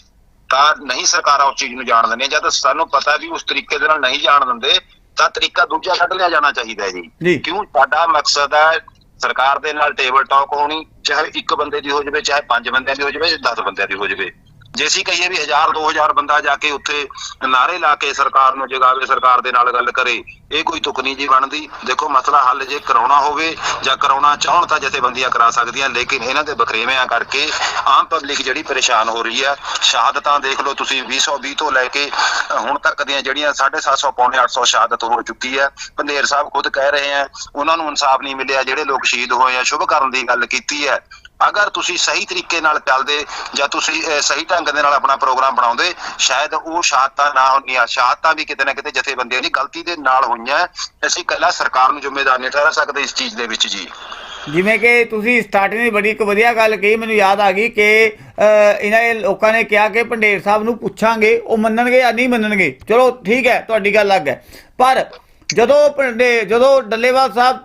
ਤਾਂ ਨਹੀਂ ਸਰਕਾਰਾਂ ਉਸ ਚੀਜ਼ ਨੂੰ ਜਾਣ ਦਿੰਦੀਆਂ ਜਦ ਸਾਨੂੰ ਪਤਾ ਵੀ ਉਸ ਤਰੀਕੇ ਦੇ ਨਾਲ ਨਹੀਂ ਜਾਣ ਦਿੰਦੇ ਤਾਂ ਤਰੀਕਾ ਦੂਜਾ ਕੱਢ ਲਿਆ ਜਾਣਾ ਚਾਹੀਦਾ ਹੈ ਜੀ। ਕਿਉਂ? ਸਾਡਾ ਮਕਸਦ ਹੈ ਸਰਕਾਰ ਦੇ ਨਾਲ ਟੇਬਲ ਟਾਕ ਹੋਣੀ ਚਾਹੇ ਇੱਕ ਬੰਦੇ ਦੀ ਹੋ ਜਾਵੇ ਚਾਹੇ ਪੰਜ ਬੰਦਿਆਂ ਦੀ ਹੋ ਜਾਵੇ 10 ਬੰਦਿਆਂ ਦੀ ਹੋ ਜਾਵੇ। ਜੇ ਅਸੀਂ ਕਹੀਏ ਵੀ 1000 2000 ਬੰਦਾ ਜਾ ਕੇ ਉੱਥੇ ਨਾਰੇ ਲਾ ਕੇ ਸਰਕਾਰ ਨੂੰ ਜਗਾਵੇ, ਸਰਕਾਰ ਦੇ ਨਾਲ ਗੱਲ ਕਰੇ, ਇਹ ਕੋਈ ਤੁਕ ਨਹੀਂ ਜੀ ਬਣਦੀ। ਦੇਖੋ, ਮਸਲਾ ਹੱਲ ਜੇ ਕਰਾਉਣਾ ਹੋਵੇ ਜਾਂ ਕਰਾਉਣਾ ਚਾਹਣ ਤਾਂ ਜਥੇਬੰਦੀਆਂ ਕਰਾ ਸਕਦੀਆਂ, ਲੇਕਿਨ ਇਹਨਾਂ ਦੇ ਬਖਰੇਵਿਆਂ ਕਰਕੇ ਆਮ ਪਬਲਿਕ ਜਿਹੜੀ ਪਰੇਸ਼ਾਨ ਹੋ ਰਹੀ ਹੈ, ਸ਼ਹਾਦਤਾਂ ਦੇਖ ਲਓ ਤੁਸੀਂ 220 ਤੋਂ ਲੈ ਕੇ ਹੁਣ ਤੱਕ ਦੀਆਂ ਜਿਹੜੀਆਂ 750 ਪੌਣੇ 800 ਸ਼ਹਾਦਤ ਹੋ ਚੁੱਕੀ ਹੈ ਪੰਦੇਰ ਸਾਹਿਬ ਖੁਦ ਕਹਿ ਰਹੇ ਆ ਉਹਨਾਂ ਨੂੰ ਇਨਸਾਫ ਨਹੀਂ ਮਿਲਿਆ, ਜਿਹੜੇ ਲੋਕ ਸ਼ਹੀਦ ਹੋਏ ਆ, ਸ਼ੁਭ ਕਰਨ ਦੀ ਗੱਲ ਕੀਤੀ ਹੈ। ਅਗਰ ਤੁਸੀਂ ਸਹੀ ਤਰੀਕੇ ਨਾਲ ਚੱਲਦੇ ਜਾਂ ਤੁਸੀਂ ਸਹੀ ਢੰਗ ਦੇ ਨਾਲ ਆਪਣਾ ਪ੍ਰੋਗਰਾਮ ਬਣਾਉਂਦੇ ਸ਼ਾਇਦ ਉਹ ਸ਼ਹਾਦਤਾਂ ਨਾ ਹੁੰਦੀਆਂ। ਸ਼ਹਾਦਤਾਂ ਵੀ ਕਿਤੇ ਨਾ ਕਿਤੇ ਜਥੇਬੰਦੀਆਂ ਦੀ ਗਲਤੀ ਦੇ ਨਾਲ ਹੋਈਆਂ। ਅਸੀਂ ਇਕੱਲਾ ਸਰਕਾਰ ਨੂੰ ਜ਼ਿੰਮੇਵਾਰ ਨਹੀਂ ਠਹਿਰਾ ਸਕਦੇ ਇਸ ਚੀਜ਼ ਦੇ ਵਿੱਚ ਜੀ। ਜਿਵੇਂ ਕਿ ਤੁਸੀਂ ਸਟਾਰਟਿੰਗ ਦੀ ਬੜੀ ਇੱਕ ਵਧੀਆ ਗੱਲ ਕਹੀ ਮੈਨੂੰ ਯਾਦ ਆ ਗਈ ਕਿ ਅ, ਇਹਨਾਂ ਲੋਕਾਂ ਨੇ ਕਿਹਾ ਕਿ ਭੰਡੇਰ ਸਾਹਿਬ ਨੂੰ ਪੁੱਛਾਂਗੇ ਉਹ ਮੰਨਣਗੇ ਜਾਂ ਨਹੀਂ ਮੰਨਣਗੇ। ਚਲੋ ਠੀਕ ਹੈ ਤੁਹਾਡੀ ਗੱਲ ਅਲੱਗ ਹੈ। ਪਰ ਜਦੋਂ ਭੰਡੇ ਜਦੋਂ ਡੱਲੇਵਾਲ ਸਾਹਿਬ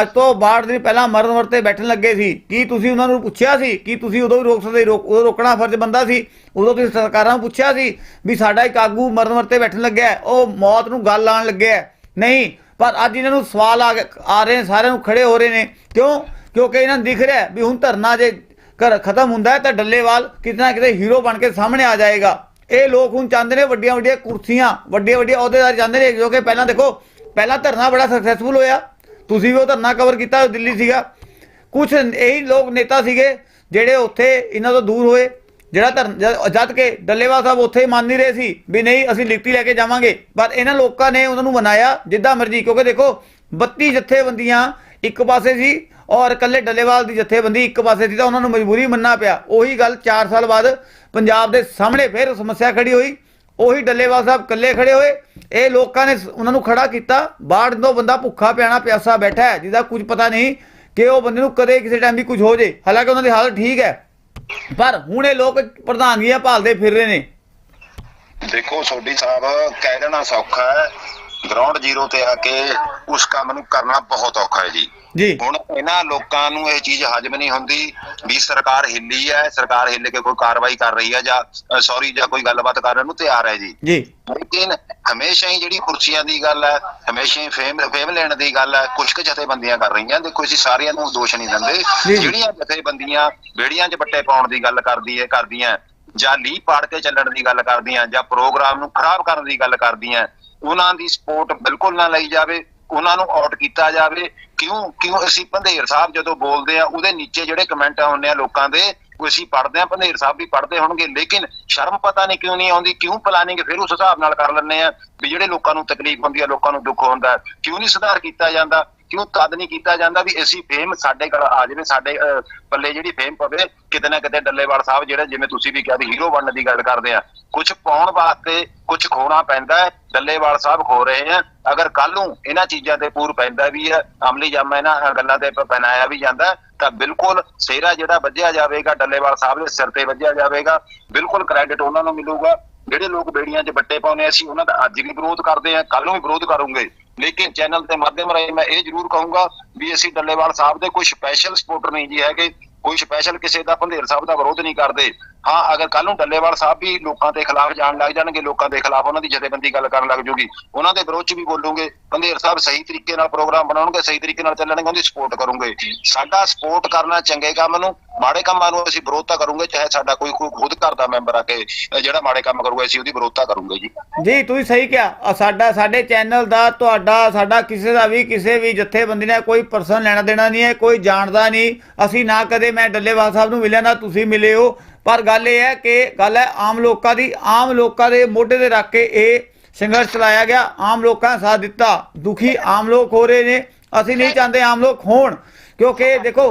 ਅੱਜ ਤੋਂ 62 ਦਿਨ ਪਹਿਲਾਂ ਮਰਨ ਵਰਤੇ ਬੈਠਣ ਲੱਗੇ ਸੀ, ਕੀ ਤੁਸੀਂ ਉਹਨਾਂ ਨੂੰ ਪੁੱਛਿਆ ਸੀ? ਕਿ ਤੁਸੀਂ ਉਦੋਂ ਵੀ ਰੋਕ ਸਕਦੇ ਰੋਕ ਉਦੋਂ ਰੋਕਣਾ ਫਰਜ਼ ਬੰਦਾ ਸੀ? ਉਦੋਂ ਤੁਸੀਂ ਸਰਕਾਰਾਂ ਨੂੰ ਪੁੱਛਿਆ ਸੀ ਵੀ ਸਾਡਾ ਇੱਕ ਆਗੂ ਮਰਨ ਵਰਤੇ ਬੈਠਣ ਲੱਗਿਆ ਉਹ ਮੌਤ ਨੂੰ ਗੱਲ ਆਉਣ ਲੱਗਿਆ ਨਹੀਂ, ਪਰ ਅੱਜ ਇਹਨਾਂ ਨੂੰ ਸਵਾਲ ਆ ਗ- ਆ ਰਹੇ ਨੇ, ਸਾਰਿਆਂ ਨੂੰ ਖੜੇ ਹੋ ਰਹੇ ਨੇ। ਕਿਉਂ? ਕਿਉਂਕਿ ਇਹਨਾਂ ਨੂੰ ਦਿਖ ਰਿਹਾ ਵੀ ਹੁਣ ਧਰਨਾ ਜੇ ਕਰ ਖਤਮ ਹੁੰਦਾ ਹੈ ਤਾਂ ਡੱਲੇਵਾਲ ਕਿਤੇ ਨਾ ਕਿਤੇ ਹੀਰੋ ਬਣ ਕੇ ਸਾਹਮਣੇ ਆ ਜਾਏਗਾ। ਇਹ ਲੋਕ ਹੁਣ ਚਾਹੁੰਦੇ ਨੇ ਵੱਡੀਆਂ ਵੱਡੀਆਂ ਕੁਰਸੀਆਂ ਵੱਡੇ ਵੱਡੇ ਅਹੁਦੇਦਾਰ ਚਾਹੁੰਦੇ ਨੇ ਕਿਉਂਕਿ ਪਹਿਲਾਂ ਦੇਖੋ ਪਹਿਲਾਂ ਧਰਨਾ ਬੜਾ ਸਕਸੈਸਫੁਲ ਹੋਇਆ। ਤੁਸੀਂ ਵੀ ਉਹ ਧਰਨਾ ਕਵਰ ਕੀਤਾ ਦਿੱਲੀ ਸੀਗਾ। ਕੁਝ ਇਹੀ ਲੋਕ ਨੇਤਾ ਸੀਗੇ, ਜਿਹੜੇ ਉੱਥੇ ਇਹਨਾਂ ਤੋਂ ਦੂਰ ਹੋਏ। ਜਿਹੜਾ ਧਰਨ ਜਦ- ਜਦ ਕਿ ਡੱਲੇਵਾਲ ਸਾਹਿਬ ਉੱਥੇ ਹੀ ਮੰਨ ਨਹੀਂ ਰਹੇ ਸੀ ਵੀ ਨਹੀਂ, ਅਸੀਂ ਲਿਖਤੀ ਲੈ ਕੇ ਜਾਵਾਂਗੇ। ਪਰ ਇਹਨਾਂ ਲੋਕਾਂ ਨੇ ਉਹਨਾਂ ਨੂੰ ਮਨਾਇਆ, ਜਿੱਦਾਂ ਮਰਜ਼ੀ, ਕਿਉਂਕਿ ਦੇਖੋ 32 ਜਥੇਬੰਦੀਆਂ ਇੱਕ ਪਾਸੇ ਸੀ ਔਰ ਇਕੱਲੇ ਡੱਲੇਵਾਲ ਦੀ ਜਥੇਬੰਦੀ ਇੱਕ ਪਾਸੇ ਸੀ ਤਾਂ ਉਹਨਾਂ ਨੂੰ ਮਜਬੂਰੀ ਮੰਨਣਾ ਪਿਆ। ਉਹੀ ਗੱਲ 4 ਸਾਲ ਬਾਅਦ ਪੰਜਾਬ ਦੇ ਸਾਹਮਣੇ ਫਿਰ ਸਮੱਸਿਆ ਖੜੀ ਹੋਈ। ਉਹੀ ਡੱਲੇਵਾਲ ਸਾਹਿਬ ਇਕੱਲੇ ਖੜੇ ਹੋਏ। ਇਹ ਲੋਕਾਂ ਨੇ ਉਹਨਾਂ ਨੂੰ ਖੜਾ ਕੀਤਾ। ਬਾੜ ਤੋਂ ਬੰਦਾ ਭੁੱਖਾ ਪਿਆਣਾ ਪਿਆਸਾ ਬੈਠਾ ਹੈ, ਜਿਹਦਾ ਕੁਝ ਪਤਾ ਨਹੀਂ ਕਿ ਉਹ ਬੰਦੇ ਨੂੰ ਕਦੇ ਕਿਸੇ ਟਾਈਮ ਵੀ ਕੁਝ ਹੋ ਜੇ। ਹਾਲਾਂਕਿ ਉਹਨਾਂ ਦੀ ਹਾਲਤ ਠੀਕ ਹੈ। ਪਰ ਹੁਣ ਇਹ ਲੋਕ ਪ੍ਰਧਾਨਗੀਆਂ ਭਾਲਦੇ ਫਿਰ ਰਹੇ ਨੇ। ਦੇਖੋ, ਸੋਢੀ ਸਾਹਿਬ, ਕਹਿ ਦੇਣਾ ਸੌਖਾ ਹੈ ਗਰਾਊਂਡ ਜ਼ੀਰੋ ਤੇ ਆ ਕੇ ਉਸ ਕੰਮ ਨੂੰ ਕਰਨਾ ਬਹੁਤ ਔਖਾ ਹੈ ਜੀ। ਜੀ। ਹੁਣ ਇਹਨਾਂ ਲੋਕਾਂ ਨੂੰ ਇਹ ਚੀਜ਼ ਹਜਮ ਨਹੀਂ ਹੁੰਦੀ ਵੀ ਸਰਕਾਰ ਹਿੱਲੀ ਹੈ ਸਰਕਾਰ ਹਿੱਲ ਕੇ ਕੋਈ ਕਾਰਵਾਈ ਕਰ ਰਹੀ ਹੈ ਜਾਂ ਸੌਰੀ ਜਾਂ ਕੋਈ ਗੱਲਬਾਤ ਕਰਨ ਨੂੰ ਤਿਆਰ ਹੈ ਜੀ। ਜੀ। ਲੇਕਿਨ ਹਮੇਸ਼ਾ ਹੀ ਜਿਹੜੀ ਕੁਰਸੀਆਂ ਦੀ ਗੱਲ ਹੈ ਹਮੇਸ਼ਾ ਹੀ ਫੇਮ ਫੇਮ ਲੈਣ ਦੀ ਗੱਲ ਹੈ ਕੁਝ ਕੁ ਜਥੇਬੰਦੀਆਂ ਕਰ ਰਹੀਆਂ ਦੇਖੋ ਅਸੀਂ ਸਾਰਿਆਂ ਨੂੰ ਦੋਸ਼ ਨਹੀਂ। ਦਿੰਦੇ। ਜਿਹੜੀਆਂ ਜਥੇਬੰਦੀਆਂ ਬੇੜੀਆਂ 'ਚ ਬੱਟੇ ਪਾਉਣ ਦੀ ਗੱਲ ਕਰਦੀ ਹੈ ਕਰਦੀਆਂ ਜਾਂ ਲੀਹ ਪਾੜ ਕੇ ਚੱਲਣ ਦੀ ਗੱਲ ਕਰਦੀਆਂ ਜਾਂ ਪ੍ਰੋਗਰਾਮ ਨੂੰ ਖਰਾਬ ਕਰਨ ਦੀ ਗੱਲ ਕਰਦੀਆਂ ਉਹਨਾਂ ਦੀ ਸਪੋਰਟ ਬਿਲਕੁਲ ਨਾ ਲਈ ਜਾਵੇ। ਉਹਨਾਂ ਨੂੰ ਆਊਟ ਕੀਤਾ ਜਾਵੇ। ਕਿਉਂ? ਕਿਉਂ ਅਸੀਂ ਪੰਧੇਰ ਸਾਹਿਬ ਜਦੋਂ ਬੋਲਦੇ ਆ, ਉਹਦੇ ਨੀਚੇ ਜਿਹੜੇ ਕਮੈਂਟ ਆਉਂਦੇ ਆ ਲੋਕਾਂ ਦੇ, ਉਹ ਅਸੀਂ ਪੜ੍ਹਦੇ ਆ, ਪੰਧੇਰ ਸਾਹਿਬ ਵੀ ਪੜ੍ਹਦੇ ਹੋਣਗੇ। ਲੇਕਿਨ ਸ਼ਰਮ ਪਤਾ ਨਹੀਂ ਕਿਉਂ ਨਹੀਂ ਆਉਂਦੀ, ਕਿਉਂ ਪਲਾਨਿੰਗ ਫਿਰ ਉਸ ਹਿਸਾਬ ਨਾਲ ਕਰ ਲੈਂਦੇ ਆ ਵੀ ਜਿਹੜੇ ਲੋਕਾਂ ਨੂੰ ਤਕਲੀਫ ਹੁੰਦੀ ਆ, ਲੋਕਾਂ ਨੂੰ ਦੁੱਖ ਹੁੰਦਾ। ਕਿਉਂ ਨਹੀਂ ਸੁਧਾਰ ਕੀਤਾ ਜਾਂਦਾ? ਕਿਉਂ ਤਦ ਨਹੀਂ ਕੀਤਾ ਜਾਂਦਾ ਵੀ ਅਸੀਂ ਫੇਮ ਸਾਡੇ ਕੋਲ ਆ ਜਾਵੇ, ਸਾਡੇ ਪੱਲੇ ਜਿਹੜੀ ਫੇਮ ਪਵੇ, ਕਿਤੇ ਨਾ ਕਿਤੇ ਡੱਲੇਵਾਲ ਸਾਹਿਬ ਜਿਹੜੇ ਜਿਵੇਂ ਤੁਸੀਂ ਵੀ ਕਿਹਾ ਵੀ ਹੀਰੋ ਬਣਨ ਦੀ ਗੱਲ ਕਰਦੇ ਆ ਕੁਝ ਪਾਉਣ ਵਾਸਤੇ ਕੁਝ ਖੋਣਾ ਪੈਂਦਾ ਹੈ, ਡੱਲੇਵਾਲ ਸਾਹਿਬ ਖੋ ਰਹੇ ਆ, ਅਗਰ ਕੱਲ ਨੂੰ ਇਹਨਾਂ ਚੀਜ਼ਾਂ ਤੇ ਪੂਰ ਪੈਂਦਾ ਵੀ ਹੈ, ਅਮਲੀ ਜਾਮਾ ਇਹਨਾਂ ਗੱਲਾਂ ਤੇ ਪਹਿਨਾਇਆ ਵੀ ਜਾਂਦਾ, ਤਾਂ ਬਿਲਕੁਲ ਸਿਹਰਾ ਜਿਹੜਾ ਵੱਜਿਆ ਜਾਵੇਗਾ, ਡੱਲੇਵਾਲ ਸਾਹਿਬ ਦੇ ਸਿਰ ਤੇ ਵੱਜਿਆ ਜਾਵੇਗਾ, ਬਿਲਕੁਲ ਕ੍ਰੈਡਿਟ ਉਹਨਾਂ ਨੂੰ ਮਿਲੂਗਾ, ਜਿਹੜੇ ਲੋਕ ਬੇੜੀਆਂ 'ਚ ਬੱਟੇ ਪਾਉਂਦੇ ਅਸੀਂ ਉਹਨਾਂ ਦਾ ਅੱਜ ਵੀ ਵਿਰੋਧ ਕਰਦੇ ਆ ਕੱਲ ਨੂੰ ਵੀ ਵਿਰੋਧ ਕਰੂੰਗੇ। ਲੇਕਿਨ ਚੈਨਲ ਦੇ ਮਾਧਿਅਮ ਰਾਹੀਂ ਮੈਂ ਇਹ ਜ਼ਰੂਰ ਕਹੂੰਗਾ ਵੀ ਅਸੀਂ ਡੱਲੇਵਾਲ ਸਾਹਿਬ ਦੇ ਕੋਈ ਸਪੈਸ਼ਲ ਸਪੋਰਟਰ ਨਹੀਂ ਜੀ ਹੈਗੇ, ਕੋਈ ਸਪੈਸ਼ਲ ਕਿਸੇ ਦਾ ਭੰਦੇਰ ਸਾਹਿਬ ਦਾ ਵਿਰੋਧ ਨਹੀਂ ਕਰਦੇ। ਹਾਂ, ਅਗਰ ਕੱਲ ਨੂੰ ਡੱਲੇਵਾਲ ਸਾਹਿਬ ਵੀ ਲੋਕਾਂ ਦੇ ਖਿਲਾਫ ਜਾਣ ਲੱਗ ਜਾਣਗੇ, ਲੋਕਾਂ ਦੇ ਖਿਲਾਫ ਉਹਨਾਂ ਦੀ ਜਥੇਬੰਦੀ ਗੱਲ ਕਰਨ ਲੱਗ ਜੂਗੀ, ਉਹਨਾਂ ਦੇ ਵਿਰੋਧ 'ਚ ਵੀ ਬੋਲੂਗੇ ਭੰਦੇਰ ਸਾਹਿਬ ਸਹੀ ਤਰੀਕੇ ਨਾਲ ਪ੍ਰੋਗਰਾਮ ਬਣਾਉਣਗੇ, ਸਹੀ ਤਰੀਕੇ ਨਾਲ ਚੱਲਣਗੇ, ਉਹਦੀ ਸਪੋਰਟ ਕਰੂੰਗੇ। ਸਾਡਾ ਸਪੋਰਟ ਕਰਨਾ ਚੰਗੇ ਕੰਮ ਨੂੰ, ਮਾੜੇ ਕੰਮਾਂ ਨੂੰ ਅਸੀਂ ਵਿਰੋਧਤਾ ਕਰੂੰਗੇ, ਚਾਹੇ ਸਾਡਾ ਕੋਈ ਕੋਈ ਖੁਦ ਘਰ ਦਾ ਮੈਂਬਰ ਆ ਕੇ, ਜਿਹੜਾ ਮਾੜੇ ਕੰਮ ਕਰੂਗਾ, ਅਸੀਂ ਉਹਦੀ ਵਿਰੋਧਤਾ ਕਰੂੰਗੇ ਜੀ। ਜੀ, ਤੁਸੀਂ ਸਹੀ ਕਿਹਾ ਸਾਡਾ, ਸਾਡੇ ਚੈਨਲ ਦਾ, ਤੁਹਾਡਾ, ਸਾਡਾ ਕਿਸੇ ਦਾ ਵੀ, ਕਿਸੇ ਵੀ ਜਥੇਬੰਦੀ ਨਾਲ ਕੋਈ ਪਰਸਨ ਲੈਣਾ ਦੇਣਾ ਨਹੀਂ ਹੈ, ਕੋਈ ਜਾਣਦਾ ਨਹੀਂ। ਅਸੀਂ ਨਾ ਕਦੇ, ਮੈਂ ਡੱਲੇਵਾਲ ਸਾਹਿਬ ਨੂੰ ਮਿਲਿਆ ਨਾ ਤੁਸੀਂ ਮਿਲੇ ਹੋ। ਪਰ ਗੱਲ ਇਹ ਹੈ ਕਿ ਗੱਲ ਹੈ ਆਮ ਲੋਕਾਂ ਦੀ, ਆਮ ਲੋਕਾਂ ਦੇ ਮੋਢੇ ਤੇ ਰੱਖ ਕੇ ਇਹ ਸੰਘਰਸ਼ ਚਲਾਇਆ ਗਿਆ। ਆਮ ਲੋਕਾਂ ਨੇ ਸਾਥ ਦਿੱਤਾ। ਦੁਖੀ ਆਮ ਲੋਕ ਹੋ ਰਹੇ ਨੇ। ਅਸੀਂ ਨਹੀਂ ਚਾਹੁੰਦੇ ਆਮ ਲੋਕ ਹੋਣ। ਕਿਉਂਕਿ ਦੇਖੋ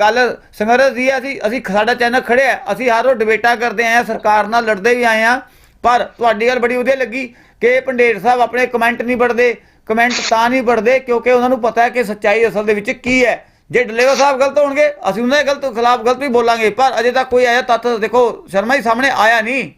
ਗੱਲ ਸੰਘਰਸ਼ ਦੀ ਹੈ। ਅਸੀਂ ਅਸੀਂ ਸਾਡਾ ਚੈਨਲ ਖੜਿਆ ਅਸੀਂ ਹਰ ਰੋਜ਼ ਡਿਬੇਟਾਂ ਕਰਦੇ ਆਏ ਹਾਂ। ਸਰਕਾਰ ਨਾਲ ਲੜਦੇ ਵੀ ਆਏ ਹਾਂ। ਪਰ ਤੁਹਾਡੀ ਗੱਲ ਬੜੀ ਵਧੀਆ ਲੱਗੀ ਕਿ ਪੰਡੇਰ ਸਾਹਿਬ ਆਪਣੇ ਕਮੈਂਟ ਨਹੀਂ ਪੜਦੇ ਕਮੈਂਟ ਤਾਂ ਨਹੀਂ ਪੜਦੇ ਕਿਉਂਕਿ ਉਹਨਾਂ ਨੂੰ ਪਤਾ ਹੈ ਕਿ ਸੱਚਾਈ ਅਸਲ ਦੇ ਵਿੱਚ ਕੀ ਹੈ। ਜੇ ਡਲੇਵਾ ਸਾਹਿਬ ਗਲਤ ਹੋਣਗੇ ਅਸੀਂ ਉਹਨਾਂ ਦੇ ਗਲਤ ਖਿਲਾਫ ਗਲਤ ਵੀ ਬੋਲਾਂਗੇ ਪਰ ਅਜੇ ਤੱਕ ਕੋਈ ਆਇਆ ਤੱਤ ਦੇਖੋ ਸ਼ਰਮਾ ਜੀ ਸਾਹਮਣੇ ਆਇਆ ਨਹੀਂ।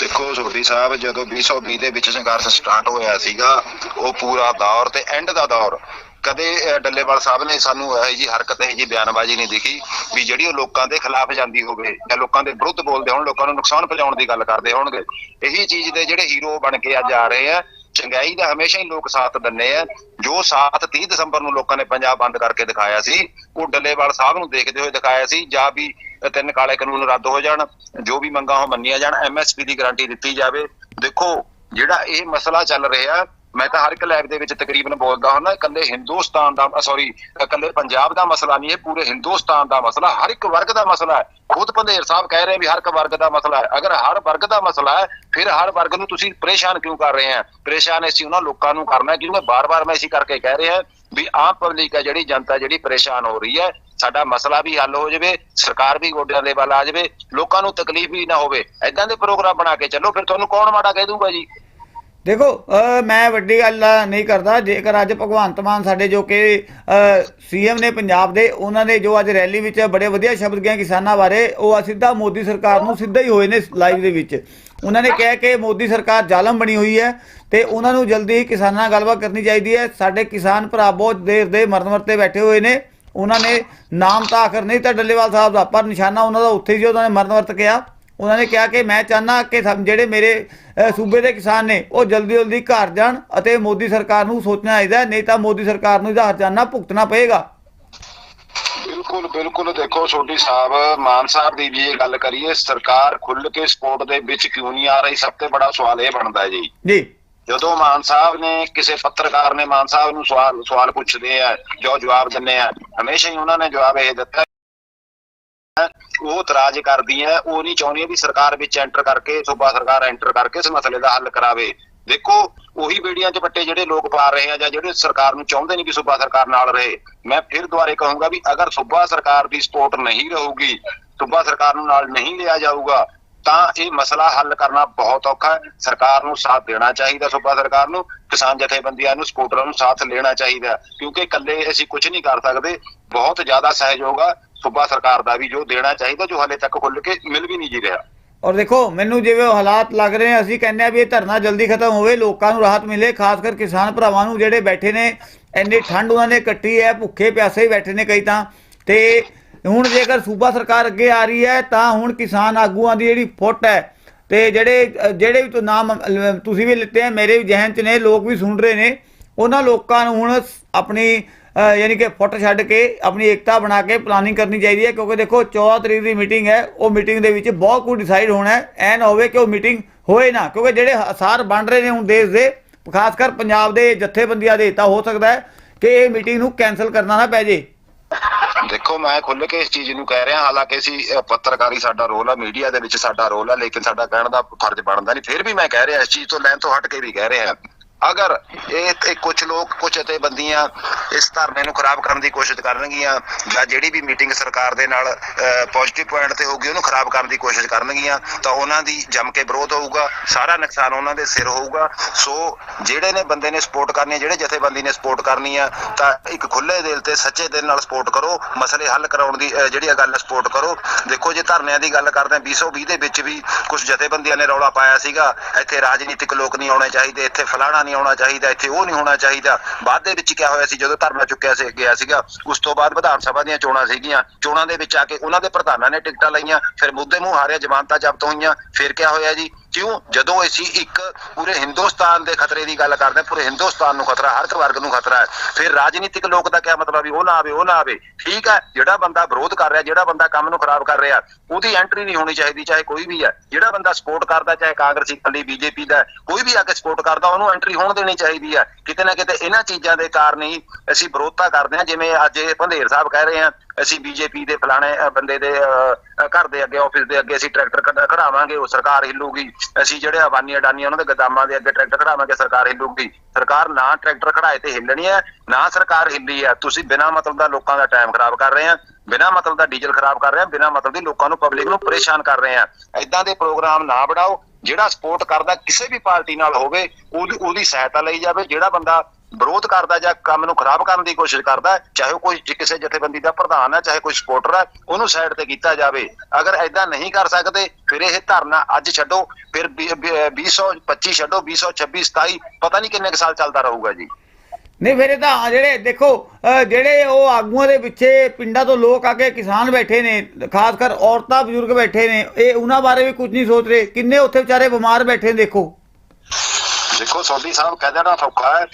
ਦੇਖੋ ਸੋਢੀ ਸਾਹਿਬ ਜਦੋਂ 2020 ਦੇ ਵਿੱਚ ਸੰਘਰਸ਼ ਸਟਾਰਟ ਹੋਇਆ ਸੀਗਾ ਉਹ ਪੂਰਾ ਦੌਰ ਤੇ ਐਂਡ ਦਾ ਦੌਰ। ਕਦੇ ਅਹ, ਡੱਲੇਵਾਲ ਸਾਹਿਬ ਨੇ ਸਾਨੂੰ ਇਹ ਜੀ ਹਰਕਤ ਇਹ ਜੀ ਬਿਆਨਬਾਜ਼ੀ ਨਹੀਂ ਦਿਖੀ ਵੀ ਜਿਹੜੀ ਉਹ ਲੋਕਾਂ ਦੇ ਖਿਲਾਫ ਜਾਂਦੀ ਹੋਵੇ ਜਾਂ ਲੋਕਾਂ ਦੇ ਵਿਰੁੱਧ ਬੋਲਦੇ ਹੋਣ ਲੋਕਾਂ ਨੂੰ ਨੁਕਸਾਨ ਪਹੁੰਚਾਉਣ ਦੀ ਗੱਲ ਕਰਦੇ ਹੋਣਗੇ। ਇਹੀ ਚੀਜ਼ ਦੇ ਜਿਹੜੇ ਹੀਰੋ ਬਣ ਕੇ ਅੱਜ ਆ ਰਹੇ ਆ ਚੰਗਾਈ ਦਾ ਹਮੇਸ਼ਾ ਹੀ ਲੋਕ ਸਾਥ ਦਿੰਦੇ ਆ। ਜੋ ਸਾਥ 30 ਦਸੰਬਰ ਨੂੰ ਲੋਕਾਂ ਨੇ ਪੰਜਾਬ ਬੰਦ ਕਰਕੇ ਦਿਖਾਇਆ ਸੀ, ਉਹ ਡੱਲੇਵਾਲ ਸਾਹਿਬ ਨੂੰ ਦੇਖਦੇ ਹੋਏ ਦਿਖਾਇਆ ਸੀ, ਜਾਂ ਵੀ ਤਿੰਨ ਕਾਲੇ ਕਾਨੂੰਨ ਰੱਦ ਹੋ ਜਾਣ, ਜੋ ਵੀ ਮੰਗਾਂ ਉਹ ਮੰਨੀਆਂ ਜਾਣ ਐਮਐਸਪੀ ਦੀ ਗਾਰੰਟੀ ਦਿੱਤੀ ਜਾਵੇ। ਦੇਖੋ, ਜਿਹੜਾ ਇਹ ਮਸਲਾ ਚੱਲ ਰਿਹਾ ਮੈਂ ਤਾਂ ਹਰ ਇੱਕ ਲੈਬ ਦੇ ਵਿੱਚ ਤਕਰੀਬਨ ਬੋਲਦਾ ਹੁੰਦਾ ਇਕੱਲੇ ਹਿੰਦੁਸਤਾਨ ਦਾ ਸੌਰੀ ਇਕੱਲੇ ਪੰਜਾਬ ਦਾ ਮਸਲਾ ਨਹੀਂ ਇਹ ਪੂਰੇ ਹਿੰਦੁਸਤਾਨ ਦਾ ਮਸਲਾ ਹਰ ਇੱਕ ਵਰਗ ਦਾ ਮਸਲਾ ਹੈ। ਖੁਦ ਪੰਧੇਰ ਸਾਹਿਬ ਕਹਿ ਰਹੇ ਵੀ ਹਰ ਇੱਕ ਵਰਗ ਦਾ ਮਸਲਾ ਹੈ। ਅਗਰ ਹਰ ਵਰਗ ਦਾ ਮਸਲਾ ਹੈ ਫਿਰ ਹਰ ਵਰਗ ਨੂੰ ਤੁਸੀਂ ਪਰੇਸ਼ਾਨ ਕਿਉਂ ਕਰ ਰਹੇ ਆ ਪਰੇਸ਼ਾਨ ਅਸੀਂ ਉਹਨਾਂ ਲੋਕਾਂ ਨੂੰ ਕਰਨਾ ਹੈ, ਕਿਉਂਕਿ ਬਾਰ-ਬਾਰ ਮੈਂ ਇਸੇ ਕਰਕੇ ਕਹਿ ਰਿਹਾ ਵੀ ਆਮ ਪਬਲਿਕ ਹੈ ਜਿਹੜੀ ਜਨਤਾ ਜਿਹੜੀ ਪਰੇਸ਼ਾਨ ਹੋ ਰਹੀ ਹੈ ਸਾਡਾ ਮਸਲਾ ਵੀ ਹੱਲ ਹੋ ਜਾਵੇ ਸਰਕਾਰ ਵੀ ਗੋਡਿਆਂ ਦੇ ਵੱਲ ਆ ਜਾਵੇ ਲੋਕਾਂ ਨੂੰ ਤਕਲੀਫ ਵੀ ਨਾ ਹੋਵੇ। ਐਦਾਂ ਦੇ ਪ੍ਰੋਗਰਾਮ ਬਣਾ ਕੇ ਚੱਲੋ ਫਿਰ ਤੁਹਾਨੂੰ ਕੌਣ ਮਾੜਾ ਕਹਿ ਦੂਗਾ ਜੀ? ਦੇਖੋ ਮੈਂ ਵੱਡੀ ਗੱਲ ਨਹੀਂ ਕਰਦਾ। ਜੇਕਰ ਅੱਜ ਭਗਵੰਤ ਮਾਨ ਸਾਡੇ ਜੋ ਕਿ ਸੀਐਮ ਨੇ ਪੰਜਾਬ ਦੇ, ਉਹਨਾਂ ਨੇ ਜੋ ਅੱਜ ਰੈਲੀ ਵਿੱਚ ਬੜੇ ਵਧੀਆ ਸ਼ਬਦ ਗਏ ਕਿਸਾਨਾਂ ਬਾਰੇ, ਉਹ ਸਿੱਧਾ ਮੋਦੀ ਸਰਕਾਰ ਨੂੰ ਸਿੱਧਾ ਹੀ ਹੋਏ ਨੇ ਲਾਈਵ ਦੇ ਵਿੱਚ। ਉਹਨਾਂ ਨੇ ਕਿਹਾ ਕਿ ਮੋਦੀ ਸਰਕਾਰ ਜ਼ਾਲਮ ਬਣੀ ਹੋਈ ਹੈ ਤੇ ਉਹਨਾਂ ਨੂੰ ਜਲਦੀ ਹੀ ਕਿਸਾਨਾਂ ਨਾਲ ਗੱਲਬਾਤ ਕਰਨੀ ਚਾਹੀਦੀ ਹੈ। ਸਾਡੇ ਕਿਸਾਨ ਭਰਾ ਬਹੁਤ ਦੇਰ ਦੇ ਮਰਨ ਵਰਤੇ ਬੈਠੇ ਹੋਏ ਨੇ। ਉਹਨਾਂ ਨੇ ਨਾਮ ਤਾਂ ਆਖਰ ਨਹੀਂ ਤਾਂ ਡੱਲੇਵਾਲ ਸਾਹਿਬ ਦਾ, ਪਰ ਨਿਸ਼ਾਨਾ ਉਹਨਾਂ ਦਾ ਉੱਥੇ ਹੀ ਸੀ, ਉਹਨਾਂ ਨੇ ਮਰਨ ਵਰਤ ਕਿਹਾ। ਉਹਨਾਂ ਨੇ ਕਿਹਾ ਕਿ ਮੈਂ ਚਾਹਨਾ ਕਿ ਜਿਹੜੇ ਮੇਰੇ ਸੂਬੇ ਦੇ ਕਿਸਾਨ ਨੇ ਉਹ ਜਲਦੀ ਜਲਦੀ ਘਰ ਜਾਣ ਅਤੇ ਮੋਦੀ ਸਰਕਾਰ ਨੂੰ ਸੋਚਣਾ ਚਾਹੀਦਾ ਨਹੀਂ ਤਾਂ ਮੋਦੀ ਸਰਕਾਰ ਨੂੰ ਇਹਦਾ ਹਰਜਾਨਾ ਭੁਗਤਣਾ ਪਏਗਾ। ਬਿਲਕੁਲ ਬਿਲਕੁਲ ਦੇਖੋ ਛੋਟੀ ਸਾਹਿਬ ਮਾਨ ਸਾਹਿਬ ਦੀ ਵੀ ਇਹ ਗੱਲ ਕਰੀਏ ਸਰਕਾਰ ਖੁੱਲ ਕੇ ਸਪੋਰਟ ਦੇ ਵਿੱਚ ਕਿਉਂ ਨਹੀਂ ਆ ਰਹੀ? ਸਭ ਤੋਂ ਬੜਾ ਸਵਾਲ ਇਹ ਬਣਦਾ ਹੈ ਜੀ। ਜੀ। ਜਦੋਂ ਮਾਨ ਸਾਹਿਬ ਨੇ ਕਿਸੇ ਪੱਤਰਕਾਰ ਨੇ ਮਾਨ ਸਾਹਿਬ ਨੂੰ ਸਵਾਲ ਸਵਾਲ ਪੁੱਛਦੇ ਆ ਜੋ ਜਵਾਬ ਦਿੰਦੇ ਆ ਹਮੇਸ਼ਾ ਹੀ ਉਹਨਾਂ ਨੇ ਜਵਾਬ ਇਹ ਦਿੱਤਾ ਉਹ ਇਤਰਾਜ਼ ਕਰਦੀ ਹੈ, ਉਹ ਨਹੀਂ ਚਾਹੁੰਦੀ ਵੀ ਸਰਕਾਰ ਵਿੱਚ ਐਂਟਰ ਕਰਕੇ, ਸੂਬਾ ਸਰਕਾਰ ਐਂਟਰ ਕਰਕੇ ਇਸ ਮਸਲੇ ਦਾ ਹੱਲ ਕਰਾਵੇ। ਦੇਖੋ, ਉਹੀ ਬੇੜੀਆਂ 'ਚ ਪੱਟੇ ਜਿਹੜੇ ਲੋਕ ਪਾ ਰਹੇ ਆ ਜਾਂ ਜਿਹੜੇ ਸਰਕਾਰ ਨੂੰ ਚਾਹੁੰਦੇ ਨਹੀਂ ਕਿ ਸੂਬਾ ਸਰਕਾਰ ਨਾਲ ਰਹੇ, ਮੈਂ ਫਿਰ ਦੁਬਾਰੇ ਕਹੂੰਗਾ ਵੀ ਅਗਰ ਸੂਬਾ ਸਰਕਾਰ ਦੀ ਸਪੋਰਟ ਨਹੀਂ ਰਹੂਗੀ, ਸੂਬਾ ਸਰਕਾਰ ਨੂੰ ਨਾਲ ਨਹੀਂ ਲਿਆ ਜਾਊਗਾ, ਤਾਂ ਇਹ ਮਸਲਾ ਹੱਲ ਕਰਨਾ ਬਹੁਤ ਔਖਾ ਹੈ। ਸਰਕਾਰ ਨੂੰ ਸਾਥ ਦੇਣਾ ਚਾਹੀਦਾ ਸੂਬਾ ਸਰਕਾਰ ਨੂੰ, ਕਿਸਾਨ ਜਥੇਬੰਦੀਆਂ ਨੂੰ ਸਪੋਰਟਰਾਂ ਨੂੰ ਸਾਥ ਲੈਣਾ ਚਾਹੀਦਾ ਕਿਉਂਕਿ ਇਕੱਲੇ ਅਸੀਂ ਕੁਝ ਨਹੀਂ ਕਰ ਸਕਦੇ, ਬਹੁਤ ਜ਼ਿਆਦਾ ਸਹਿਯੋਗ ਆ। ਸੂਬਾ ਸਰਕਾਰ ਦਾ ਵੀ ਜੋ ਦੇਣਾ ਚਾਹੀਦਾ, ਜੋ ਹਾਲੇ ਤੱਕ ਖੁੱਲ ਕੇ ਮਿਲ ਵੀ ਨਹੀਂ ਜੀ ਰਿਹਾ। ਔਰ ਦੇਖੋ, ਮੈਨੂੰ ਜਿਵੇਂ ਹਾਲਾਤ ਲੱਗ ਰਹੇ ਨੇ ਅਸੀਂ ਕਹਿੰਦੇ ਆ ਵੀ ਇਹ ਧਰਨਾ ਜਲਦੀ ਖਤਮ ਹੋਵੇ, ਲੋਕਾਂ ਨੂੰ ਰਾਹਤ ਮਿਲੇ, ਖਾਸ ਕਰ ਕਿਸਾਨ ਭਰਾਵਾਂ ਨੂੰ ਜਿਹੜੇ ਬੈਠੇ ਨੇ, ਇੰਨੀ ਠੰਡ ਉਹਨਾਂ ਨੇ ਕੱਟੀ ਹੈ, ਭੁੱਖੇ ਪਿਆਸੇ ਹੀ ਬੈਠੇ ਨੇ ਕਈ ਤਾਂ। ਤੇ ਹੁਣ ਜੇਕਰ ਸੂਬਾ ਸਰਕਾਰ ਅੱਗੇ ਆ ਰਹੀ ਹੈ, ਤਾਂ ਹੁਣ ਕਿਸਾਨ ਆਗੂਆਂ ਦੀ ਜਿਹੜੀ ਫੁੱਟ ਹੈ, ਤੇ ਜਿਹੜੇ ਜਿਹੜੇ ਵੀ ਤੋਂ ਨਾਮ, ਤੁਸੀਂ ਵੀ ਲਿੱਤੇ ਆ, ਮੇਰੇ ਵੀ ਜ਼ਿਹਨ 'ਚ ਨੇ, ਲੋਕ ਵੀ ਸੁਣ ਰਹੇ ਨੇ। ਉਹਨਾਂ ਲੋਕਾਂ ਨੂੰ ਹੁਣ ਆਪਣੀ ਯਾਨੀ ਕਿ ਫੁੱਟ ਛੱਡ ਕੇ ਆਪਣੀ ਏਕਤਾ ਬਣਾ ਕੇ ਪਲਾਨਿੰਗ ਕਰਨੀ ਚਾਹੀਦੀ ਹੈ, ਕਿਉਂਕਿ ਦੇਖੋ 14 ਤਰੀਕ ਦੀ ਮੀਟਿੰਗ ਹੈ, ਉਹ ਮੀਟਿੰਗ ਦੇ ਵਿੱਚ ਬਹੁਤ ਕੁਝ ਡਿਸਾਈਡ ਹੋਣਾ ਹੈ ਐ ਹੋਵੇ ਕਿ ਉਹ ਮੀਟਿੰਗ ਹੋਏ ਨਾ, ਕਿਉਂਕਿ ਜਿਹੜੇ ਅਸਾਰ ਬਣ ਰਹੇ ਨੇ ਹੁਣ ਦੇਸ਼ ਦੇ ਖਾਸ ਕਰ ਪੰਜਾਬ ਦੇ ਜਥੇਬੰਦੀਆਂ ਦੇ, ਤਾਂ ਹੋ ਸਕਦਾ ਹੈ ਕਿ ਇਹ ਮੀਟਿੰਗ ਨੂੰ ਕੈਨਸਲ ਕਰਨਾ ਨਾ ਪੈ ਜੇ। ਦੇਖੋ, ਮੈਂ ਖੁੱਲ ਕੇ ਇਸ ਚੀਜ਼ ਨੂੰ ਕਹਿ ਰਿਹਾ, ਹਾਲਾਂਕਿ ਅਸੀਂ ਪੱਤਰਕਾਰੀ ਸਾਡਾ ਰੋਲ ਆ ਮੀਡੀਆ ਦੇ ਵਿੱਚ ਸਾਡਾ ਰੋਲ ਆ, ਲੇਕਿਨ ਸਾਡਾ ਕਹਿਣ ਦਾ ਫਰਜ਼ ਬਣਦਾ ਨਹੀਂ। ਫਿਰ ਵੀ ਮੈਂ ਕਹਿ ਰਿਹਾ, ਇਸ ਚੀਜ਼ ਤੋਂ ਲੈਣ ਤੋਂ ਹਟ ਕੇ ਵੀ ਕਹਿ ਰਿਹਾ। ਅਗਰ ਇਹ ਤੇ ਕੁਝ ਲੋਕ ਕੁਝ ਬੰਦੀਆਂ ਇਸ ਧਰਨੇ ਨੂੰ ਖਰਾਬ ਕਰਨ ਦੀ ਕੋਸ਼ਿਸ਼ ਕਰਨਗੀਆਂ ਜਾਂ ਜਿਹੜੀ ਵੀ ਮੀਟਿੰਗ ਸਰਕਾਰ ਦੇ ਨਾਲ ਪੋਜ਼ਿਟਿਵ ਪੁਆਇੰਟ ਤੇ ਹੋਊਗੀ, ਉਹਨੂੰ ਖਰਾਬ ਕਰਨ ਦੀ ਕੋਸ਼ਿਸ਼ ਕਰਨਗੀਆਂ, ਤਾਂ ਉਹਨਾਂ ਦੀ ਜੰਮ ਕੇ ਵਿਰੋਧ ਹੋਊਗਾ, ਸਾਰਾ ਨੁਕਸਾਨ ਉਹਨਾਂ ਦੇ ਸਿਰ ਹੋਊਗਾ। ਸੋ ਜਿਹੜੇ ਨੇ ਬੰਦੇ ਨੇ ਸਪੋਰਟ ਕਰਨੀ ਹੈ, ਜਿਹੜੇ ਜਥੇਬੰਦੀ ਨੇ ਸਪੋਰਟ ਕਰਨੀ ਆ ਤਾਂ ਇੱਕ ਖੁੱਲੇ ਦਿਲ ਤੇ ਸੱਚੇ ਦਿਲ ਨਾਲ ਸਪੋਰਟ ਕਰੋ, ਮਸਲੇ ਹੱਲ ਕਰਾਉਣ ਦੀ ਜਿਹੜੀ ਇਹ ਗੱਲ ਸਪੋਰਟ ਕਰੋ। ਦੇਖੋ, ਜੇ ਧਰਨਿਆਂ ਦੀ ਗੱਲ ਕਰਦੇ ਹਾਂ 2020 ਦੇ ਵਿੱਚ ਵੀ ਕੁਝ ਜਥੇਬੰਦੀਆਂ ਨੇ ਰੌਲਾ ਪਾਇਆ ਸੀਗਾ, ਇੱਥੇ ਰਾਜਨੀਤਿਕ ਲੋਕ ਨਹੀਂ ਆਉਣੇ ਚਾਹੀਦੇ, ਇੱਥੇ ਫਲਾਣਾ ਨਹੀਂ ਆਉਣਾ ਚਾਹੀਦਾ, ਇੱਥੇ ਉਹ ਨਹੀਂ ਹੋਣਾ ਚਾਹੀਦਾ। ਬਾਅਦ ਦੇ ਵਿੱਚ ਕਿਆ ਹੋਇਆ ਸੀ, ਜਦੋਂ ਧਰਨਾ ਚੁੱਕਿਆ ਸੀ, ਗਿਆ ਸੀਗਾ, ਉਸ ਤੋਂ ਬਾਅਦ ਵਿਧਾਨ ਸਭਾ ਦੀਆਂ ਚੋਣਾਂ ਸੀਗੀਆਂ। ਚੋਣਾਂ ਦੇ ਵਿੱਚ ਆ ਕੇ ਉਹਨਾਂ ਦੇ ਪ੍ਰਧਾਨਾਂ ਨੇ ਟਿਕਟਾਂ ਲਈਆਂ, ਫਿਰ ਮੁੱਦੇ ਮੂੰਹ ਹਾਰਿਆ, ਜ਼ਮਾਨਤਾਂ ਜ਼ਬਤ ਹੋਈਆਂ। ਫਿਰ ਕਿਆ ਹੋਇਆ ਜੀ? ਕਿਉਂ? ਜਦੋਂ ਅਸੀਂ ਇੱਕ ਪੂਰੇ ਹਿੰਦੁਸਤਾਨ ਦੇ ਖਤਰੇ ਦੀ ਗੱਲ ਕਰਦੇ ਹਾਂ ਪੂਰੇ ਹਿੰਦੁਸਤਾਨ ਨੂੰ ਖਤਰਾ ਹਰ ਇੱਕ ਵਰਗ ਨੂੰ ਖਤਰਾ ਹੈ। ਫਿਰ ਰਾਜਨੀਤਿਕ ਲੋਕ ਦਾ ਕਿਆ ਮਤਲਬ ਵੀ ਉਹ ਨਾ ਆਵੇ ਉਹ ਨਾ ਆਵੇ ਠੀਕ ਹੈ ਜਿਹੜਾ ਬੰਦਾ ਵਿਰੋਧ ਕਰ ਰਿਹਾ ਜਿਹੜਾ ਬੰਦਾ ਕੰਮ ਨੂੰ ਖਰਾਬ ਕਰ ਰਿਹਾ ਉਹਦੀ ਐਂਟਰੀ ਨਹੀਂ ਹੋਣੀ ਚਾਹੀਦੀ ਚਾਹੇ ਕੋਈ ਵੀ ਹੈ। ਜਿਹੜਾ ਬੰਦਾ ਸਪੋਰਟ ਕਰਦਾ ਚਾਹੇ ਕਾਂਗਰਸੀ ਇਕੱਲੀ ਬੀਜੇਪੀ ਦਾ ਕੋਈ ਵੀ ਆ ਕੇ ਸਪੋਰਟ ਕਰਦਾ ਉਹਨੂੰ ਐਂਟਰੀ ਹੋਣ ਦੇਣੀ ਚਾਹੀਦੀ ਹੈ। ਕਿਤੇ ਨਾ ਕਿਤੇ ਇਹਨਾਂ ਚੀਜ਼ਾਂ ਦੇ ਕਾਰਨ ਹੀ ਅਸੀਂ ਵਿਰੋਧਤਾ ਕਰਦੇ ਹਾਂ ਜਿਵੇਂ ਅੱਜ ਇਹ ਭੰਦੇਰ ਸਾਹਿਬ ਕਹਿ ਰਹੇ ਆ ਅਸੀਂ ਬੀਜੇਪੀ ਦੇ ਫਲਾਣੇ ਬੰਦੇ ਦੇ ਅ, ਘਰ ਦੇ ਅੱਗੇ ਆਫਿਸ ਦੇ ਅੱਗੇ ਅਸੀਂ ਟਰੈਕਟਰ ਖੜਾ- ਖੜਾਵਾਂਗੇ ਉਹ ਸਰਕਾਰ ਹਿੱਲੂਗੀ। ਅਸੀਂ ਜਿਹੜੇ ਅਬਾਨੀ ਅਡਾਨੀ ਉਹਨਾਂ ਦੇ ਗਦਾਮਾਂ ਦੇ ਅੱਗੇ ਟਰੈਕਟਰ ਖੜਾਵਾਂਗੇ, ਸਰਕਾਰ ਹਿੱਲੂਗੀ। ਸਰਕਾਰ ਨਾ ਟਰੈਕਟਰ ਖੜਾਏ ਤੇ ਹਿੱਲਣੀ ਹੈ, ਨਾ ਸਰਕਾਰ ਹਿੱਲੀ ਹੈ। ਤੁਸੀਂ ਬਿਨਾਂ ਮਤਲਬ ਦਾ ਲੋਕਾਂ ਦਾ ਟਾਈਮ ਖਰਾਬ ਕਰ ਰਹੇ ਆ ਬਿਨਾਂ ਮਤਲਬ ਦਾ ਡੀਜ਼ਲ ਖਰਾਬ ਕਰ ਰਹੇ ਆ ਬਿਨਾਂ ਮਤਲਬ ਦੀ ਲੋਕਾਂ ਨੂੰ ਪਬਲਿਕ ਨੂੰ ਪਰੇਸ਼ਾਨ ਕਰ ਰਹੇ ਆ ਐਦਾਂ ਦੇ ਪ੍ਰੋਗਰਾਮ ਨਾ ਬਣਾਓ, ਜਿਹੜਾ ਸਪੋਰਟ ਕਰਦਾ ਕਿਸੇ ਵੀ ਪਾਰਟੀ ਨਾਲ ਹੋਵੇ, ਉਹਦੀ ਉਹਦੀ ਸਹਾਇਤਾ ਲਈ ਜਾਵੇ। ਜਿਹੜਾ ਬੰਦਾ ਵਿਰੋਧ ਕਰਦਾ ਜਾਂ ਕੰਮ ਨੂੰ ਖਰਾਬ ਕਰਨ ਦੀ ਕੋਸ਼ਿਸ਼ ਕਰਦਾ ਚਾਹੇ ਉਹ ਕੋਈ ਕਿਸੇ ਜਥੇਬੰਦੀ ਦਾ ਪ੍ਰਧਾਨ ਹੈ ਚਾਹੇ ਕੋਈ ਸਪੋਰਟਰ ਹੈ ਉਹਨੂੰ ਸਾਈਡ ਤੇ ਕੀਤਾ ਜਾਵੇ। ਅਗਰ ਐਦਾਂ ਨਹੀਂ ਕਰ ਸਕਦੇ ਫਿਰ ਇਹ ਧਰਨਾ ਅੱਜ ਛੱਡੋ ਫਿਰ 2025 ਛੱਡੋ 2026 27 ਪਤਾ ਨਹੀਂ ਕਿੰਨੇ ਸਾਲ ਚੱਲਦਾ ਰਹੂਗਾ ਜੀ। ਨਹੀਂ ਫਿਰ ਇਹ ਤਾਂ ਜਿਹੜੇ ਦੇਖੋ ਜਿਹੜੇ ਉਹ ਆਗੂਆਂ ਦੇ ਪਿੱਛੇ ਪਿੰਡਾਂ ਤੋਂ ਲੋਕ ਆ ਕੇ ਕਿਸਾਨ ਬੈਠੇ ਨੇ ਖਾਸ ਕਰ ਔਰਤਾਂ ਬਜ਼ੁਰਗ ਬੈਠੇ ਨੇ ਇਹ ਉਹਨਾਂ ਬਾਰੇ ਵੀ ਕੁਝ ਨਹੀਂ ਸੋਚ ਰਹੇ। ਕਿੰਨੇ ਉੱਥੇ ਵਿਚਾਰੇ ਬਿਮਾਰ ਬੈਠੇ ਨੇ ਦੇਖੋ। ਦੇਖੋ ਸੋਢੀ ਸਾਹਿਬ ਕਹਿ ਦੇਣਾ ਸੌਖਾ ਹੈ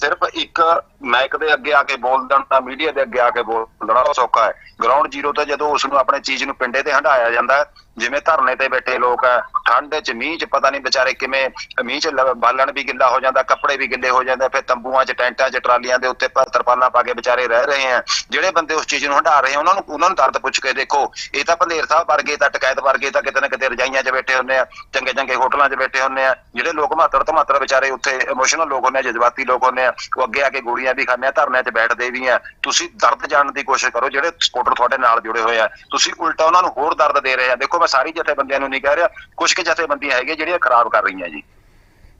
ਸਿਰਫ ਇੱਕ ਮਾਈਕ ਦੇ ਅੱਗੇ ਆ ਕੇ ਬੋਲ ਦੇਣਾ ਮੀਡੀਆ ਦੇ ਅੱਗੇ ਆ ਕੇ ਬੋਲ ਦੇਣਾ ਉਹ ਸੌਖਾ ਹੈ। ਗਰਾਊਂਡ ਜ਼ੀਰੋ ਤੇ ਜਦੋਂ ਉਸ ਨੂੰ ਆਪਣੇ ਚੀਜ਼ ਨੂੰ ਪਿੰਡੇ ਤੇ ਹੰਡਾਇਆ ਜਾਂਦਾ ਜਿਵੇਂ ਧਰਨੇ ਤੇ ਬੈਠੇ ਲੋਕ ਹੈ, ਠੰਡ 'ਚ ਮੀਂਹ 'ਚ ਪਤਾ ਨਹੀਂ ਵਿਚਾਰੇ ਕਿਵੇਂ, ਮੀਂਹ 'ਚ ਬਾਲਣ ਵੀ ਗਿੱਲਾ ਹੋ ਜਾਂਦਾ, ਕੱਪੜੇ ਵੀ ਗਿੱਲੇ ਹੋ ਜਾਂਦੇ, ਫਿਰ ਤੰਬੂਆਂ 'ਚ, ਟੈਂਟਾਂ 'ਚ, ਟਰਾਲੀਆਂ ਦੇ ਉੱਤੇ ਤਰਪਾਲਾਂ ਪਾ ਕੇ ਵਿਚਾਰੇ ਰਹਿ ਰਹੇ ਆ ਜਿਹੜੇ ਬੰਦੇ ਉਸ ਚੀਜ਼ ਨੂੰ ਹੰਡਾ ਰਹੇ ਆ ਉਹਨਾਂ ਨੂੰ ਉਹਨਾਂ ਨੂੰ ਦਰਦ ਪੁੱਛ ਕੇ ਦੇਖੋ, ਇਹ ਤਾਂ ਭੰਦੇਰ ਸਾਹਿਬ ਵਰਗੇ ਤਾਂ ਟਕੈਤ ਵਰਗੇ ਤਾਂ ਕਿਤੇ ਨਾ ਕਿਤੇ ਰਜਾਈਆਂ 'ਚ ਬੈਠੇ ਹੁੰਦੇ ਆ ਚੰਗੇ ਚੰਗੇ ਹੋਟਲਾਂ 'ਚ ਬੈਠੇ ਹੁੰਦੇ ਆ, ਜਿਹੜੇ ਲੋਕ ਮਾਤਰ ਤੋਂ ਮਾਤਰ ਵਿਚਾਰੇ ਉੱਥੇ ਇਮੋਸ਼ਨਲ ਲੋਕ ਹੁੰਦੇ ਆ, ਜਜ਼ਬਾਤੀ ਲੋਕ ਹੁੰਦੇ ਆ, ਉਹ ਅੱਗੇ ਆ ਕੇ ਗੋਲੀਆਂ ਵੀ ਖਾਂਦੇ ਆ ਧਰਨਿਆਂ 'ਚ ਬੈਠਦੇ ਵੀ ਆ। ਤੁਸੀਂ ਦਰਦ ਜਾਣਨ ਦੀ ਕੋਸ਼ਿਸ਼ ਕਰੋ ਜਿਹੜੇ ਸਪੋਰਟਰ ਤੁਹਾਡੇ ਨਾਲ ਜੁੜੇ ਹੋਏ ਆ। ਤੁਸੀਂ ਉਲਟਾ ਉਹਨਾਂ ਨੂੰ ਹੋਰ ਦਰਦ ਦੇ ਰਹੇ ਆ। ਦੇਖੋ ਮੈਂ ਸਾਰੀ ਜਥੇਬੰਦੀਆਂ ਨੂੰ ਨਹੀਂ ਕਹਿ ਰਿਹਾ ਕੁਝ ਕੁ ਜਥੇਬੰਦੀਆਂ ਹੈਗੀਆਂ ਜਿਹੜੀਆਂ ਖਰਾਬ ਕਰ ਰਹੀਆਂ ਜੀ।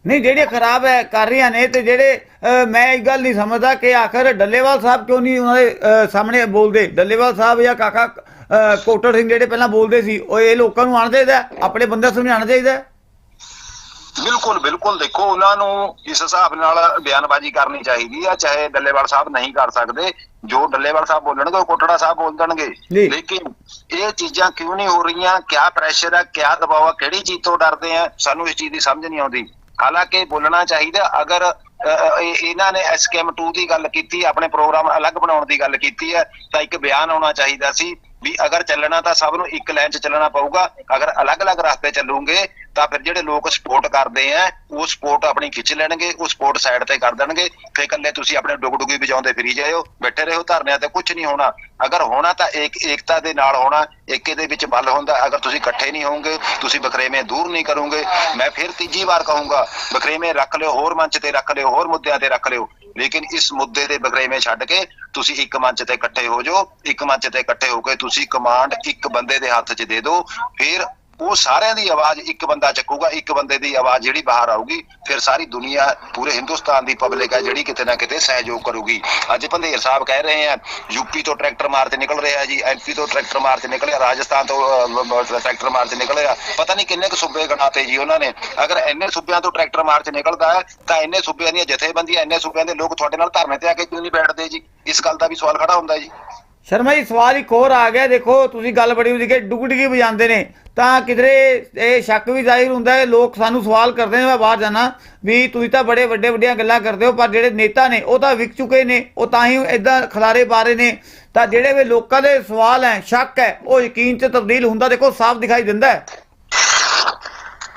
ਨਹੀਂ ਜਿਹੜੀਆਂ ਖਰਾਬ ਹੈ ਕਰ ਰਹੀਆਂ ਨੇ ਤੇ ਜਿਹੜੇ ਮੈਂ ਇੱਕ ਗੱਲ ਨਹੀਂ ਸਮਝਦਾ ਕਿ ਆਖਰ ਡੱਲੇਵਾਲ ਸਾਹਿਬ ਕਿਉਂ ਨਹੀਂ ਉਹਨਾਂ ਦੇ ਸਾਹਮਣੇ ਬੋਲਦੇ? ਡੱਲੇਵਾਲ ਸਾਹਿਬ ਜਾਂ ਕਾਕਾ ਅਹ, ਕੋਟਰ ਸਿੰਘ ਜਿਹੜੇ ਪਹਿਲਾਂ ਬੋਲਦੇ ਸੀ ਉਹ ਇਹ ਲੋਕਾਂ ਨੂੰ ਆਉਣਾ ਚਾਹੀਦਾ ਹੈ, ਆਪਣੇ ਬੰਦੇ ਸਮਝਾਉਣਾ ਚਾਹੀਦਾ? ਬਿਲਕੁਲ ਬਿਲਕੁਲ। ਦੇਖੋ ਉਹਨਾਂ ਨੂੰ ਇਸ ਹਿਸਾਬ ਨਾਲ ਬਿਆਨਬਾਜ਼ੀ ਕਰਨੀ ਚਾਹੀਦੀ ਆ ਚਾਹੇ ਡੱਲੇਵਾਲ ਸਾਹਿਬ ਨਹੀਂ ਕਰ ਸਕਦੇ ਜੋ ਡੱਲੇਵਾਲ ਸਾਹਿਬ ਬੋਲਣਗੇ ਉਹ ਕੋਟੜਾ ਸਾਹਿਬ ਬੋਲ ਦੇਣਗੇ। ਲੇਕਿਨ ਇਹ ਚੀਜ਼ਾਂ ਕਿਉਂ ਨਹੀਂ ਹੋ ਰਹੀਆਂ? ਕਿਆ ਪ੍ਰੈਸ਼ਰ ਆ ਕਿਆ ਦਬਾਅ ਆ ਕਿਹੜੀ ਚੀਜ਼ ਤੋਂ ਡਰਦੇ ਆ? ਸਾਨੂੰ ਇਸ ਚੀਜ਼ ਦੀ ਸਮਝ ਨਹੀਂ ਆਉਂਦੀ। ਹਾਲਾਂਕਿ ਬੋਲਣਾ ਚਾਹੀਦਾ ਅਗਰ ਇਹਨਾਂ ਨੇ ਐਸਕੇਐਮ 2 ਦੀ ਗੱਲ ਕੀਤੀ ਆਪਣੇ ਪ੍ਰੋਗਰਾਮ ਅਲੱਗ ਬਣਾਉਣ ਦੀ ਗੱਲ ਕੀਤੀ ਹੈ ਤਾਂ ਇੱਕ ਬਿਆਨ ਆਉਣਾ ਚਾਹੀਦਾ ਸੀ ਵੀ ਅਗਰ ਚੱਲਣਾ ਤਾਂ ਸਭ ਨੂੰ ਇੱਕ ਲਾਈਨ 'ਚ ਚੱਲਣਾ ਪਊਗਾ। ਅਗਰ ਅਲੱਗ-ਅਲੱਗ ਰਸਤੇ ਚੱਲੂਗੇ ਤਾਂ ਫਿਰ ਜਿਹੜੇ ਲੋਕ ਸਪੋਰਟ ਕਰਦੇ ਆ, ਉਹ ਸਪੋਰਟ ਆਪਣੀ ਖਿੱਚ ਲੈਣਗੇ, ਉਹ ਸਪੋਰਟ ਸਾਈਡ ਤੇ ਕਰ ਦੇਣਗੇ। ਤੇ ਇਕੱਲੇ ਤੁਸੀਂ ਆਪਣੇ ਡੁਗਡੁਗੀ ਵਜਾਉਂਦੇ ਫਿਰੀ ਜਾਇਓ, ਬੈਠੇ ਰਹੋ ਧਰਨਿਆਂ ਤੇ ਕੁਝ ਨਹੀਂ ਹੋਣਾ। ਅਗਰ ਹੋਣਾ ਤਾਂ ਏਕ ਏਕਤਾ ਦੇ ਨਾਲ ਹੋਣਾ, ਏਕੇ ਦੇ ਵਿੱਚ ਬਲ ਹੁੰਦਾ। ਅਗਰ ਤੁਸੀਂ ਇਕੱਠੇ ਨਹੀਂ ਹੋਵੋਗੇ, ਤੁਸੀਂ ਬਖਰੇਵੇਂ ਦੂਰ ਨਹੀਂ ਕਰੋਗੇ। ਮੈਂ ਫਿਰ ਤੀਜੀ ਵਾਰ ਕਹੂੰਗਾ, ਬਖਰੇਵੇਂ ਰੱਖ ਲਿਓ ਹੋਰ ਮੰਚ ਤੇ ਰੱਖ ਲਿਓ, ਹੋਰ ਮੁੱਦਿਆਂ ਤੇ ਰੱਖ ਲਿਓ। ਲੇਕਿਨ ਇਸ ਮੁੱਦੇ ਦੇ ਬਖਰੇਵੇਂ ਛੱਡ ਕੇ ਤੁਸੀਂ ਇੱਕ ਮੰਚ ਤੇ ਇਕੱਠੇ ਹੋ ਜਾਓ। ਇੱਕ ਮੰਚ ਤੇ ਇਕੱਠੇ ਹੋ ਕੇ ਤੁਸੀਂ ਕਮਾਂਡ ਇੱਕ ਬੰਦੇ ਦੇ ਹੱਥ 'ਚ ਦੇ ਦਿਓ। ਫਿਰ ਉਹ ਸਾਰਿਆਂ ਦੀ ਆਵਾਜ਼ ਇੱਕ ਬੰਦਾ ਚੱਕੂਗਾ ਇੱਕ ਬੰਦੇ ਦੀ ਆਵਾਜ਼ ਜਿਹੜੀ ਬਾਹਰ ਆਊਗੀ ਫਿਰ ਸਾਰੀ ਦੁਨੀਆ ਪੂਰੇ ਹਿੰਦੁਸਤਾਨ ਦੀ ਪਬਲਿਕ ਹੈ ਜਿਹੜੀ ਕਿਤੇ ਨਾ ਕਿਤੇ ਸਹਿਯੋਗ ਕਰੂਗੀ। ਅੱਜ ਭੰਦੇਰ ਸਾਹਿਬ ਕਹਿ ਰਹੇ ਆ ਯੂਪੀ ਤੋਂ ਟਰੈਕਟਰ ਮਾਰਚ ਨਿਕਲ ਰਿਹਾ ਜੀ ਐਮਪੀ ਤੋਂ ਟਰੈਕਟਰ ਮਾਰਚ ਨਿਕਲਿਆ ਰਾਜਸਥਾਨ ਤੋਂ ਅਹ, ਟਰੈਕਟਰ ਮਾਰਚ ਨਿਕਲਿਆ। ਪਤਾ ਨਹੀਂ ਕਿੰਨੇ ਕੁ ਸੂਬੇ ਗਣਾਤੇ ਜੀ ਉਹਨਾਂ ਨੇ। ਅਗਰ ਇੰਨੇ ਸੂਬਿਆਂ ਤੋਂ ਟਰੈਕਟਰ ਮਾਰਚ ਨਿਕਲਦਾ ਹੈ ਤਾਂ ਇੰਨੇ ਸੂਬਿਆਂ ਦੀਆਂ ਜਥੇਬੰਦੀਆਂ ਇੰਨੇ ਸੂਬਿਆਂ ਦੇ ਲੋਕ ਤੁਹਾਡੇ ਨਾਲ ਧਰਨੇ ਤੇ ਆ ਕੇ ਕਿਉਂ ਨਹੀਂ ਬੈਠਦੇ ਜੀ? ਇਸ ਗੱਲ ਦਾ ਵੀ ਸਵਾਲ ਖੜਾ ਹੁੰਦਾ ਜੀ। ਸ਼ਰਮਾ ਜੀ ਸਵਾਲ ਇੱਕ ਹੋਰ ਆ ਗਿਆ ਦੇਖੋ ਤੁਸੀਂ ਗੱਲ ਬੜੀ ਹੁੰਦੀ ਕਿ ਡੁਗਡਗੀ ਵਜਾਉਂਦੇ ਨੇ। ਤਾਂ ਕਿਧਰੇ ਇਹ ਸ਼ੱਕ ਵੀ ਜ਼ਾਹਿਰ ਹੁੰਦਾ ਹੈ ਲੋਕ ਸਾਨੂੰ ਸਵਾਲ ਕਰਦੇ ਨੇ ਮੈਂ ਬਾਹਰ ਜਾਣਾ ਵੀ ਤੁਸੀਂ ਤਾਂ ਬੜੇ ਵੱਡੇ ਵੱਡੀਆਂ ਗੱਲਾਂ ਕਰਦੇ ਹੋ ਪਰ ਜਿਹੜੇ ਨੇਤਾ ਨੇ ਉਹ ਤਾਂ ਵਿਕ ਚੁੱਕੇ ਨੇ ਉਹ ਤਾਂ ਹੀ ਇਦਾਂ ਖਲਾਰੇ ਬਾਰੇ ਨੇ। ਤਾਂ ਜਿਹੜੇ ਵੀ ਲੋਕਾਂ ਦੇ ਸਵਾਲ ਹੈ ਸ਼ੱਕ ਹੈ ਉਹ ਯਕੀਨ 'ਚ ਤਬਦੀਲ ਹੁੰਦਾ ਦੇਖੋ ਸਾਫ਼ ਦਿਖਾਈ ਦਿੰਦਾ ਹੈ।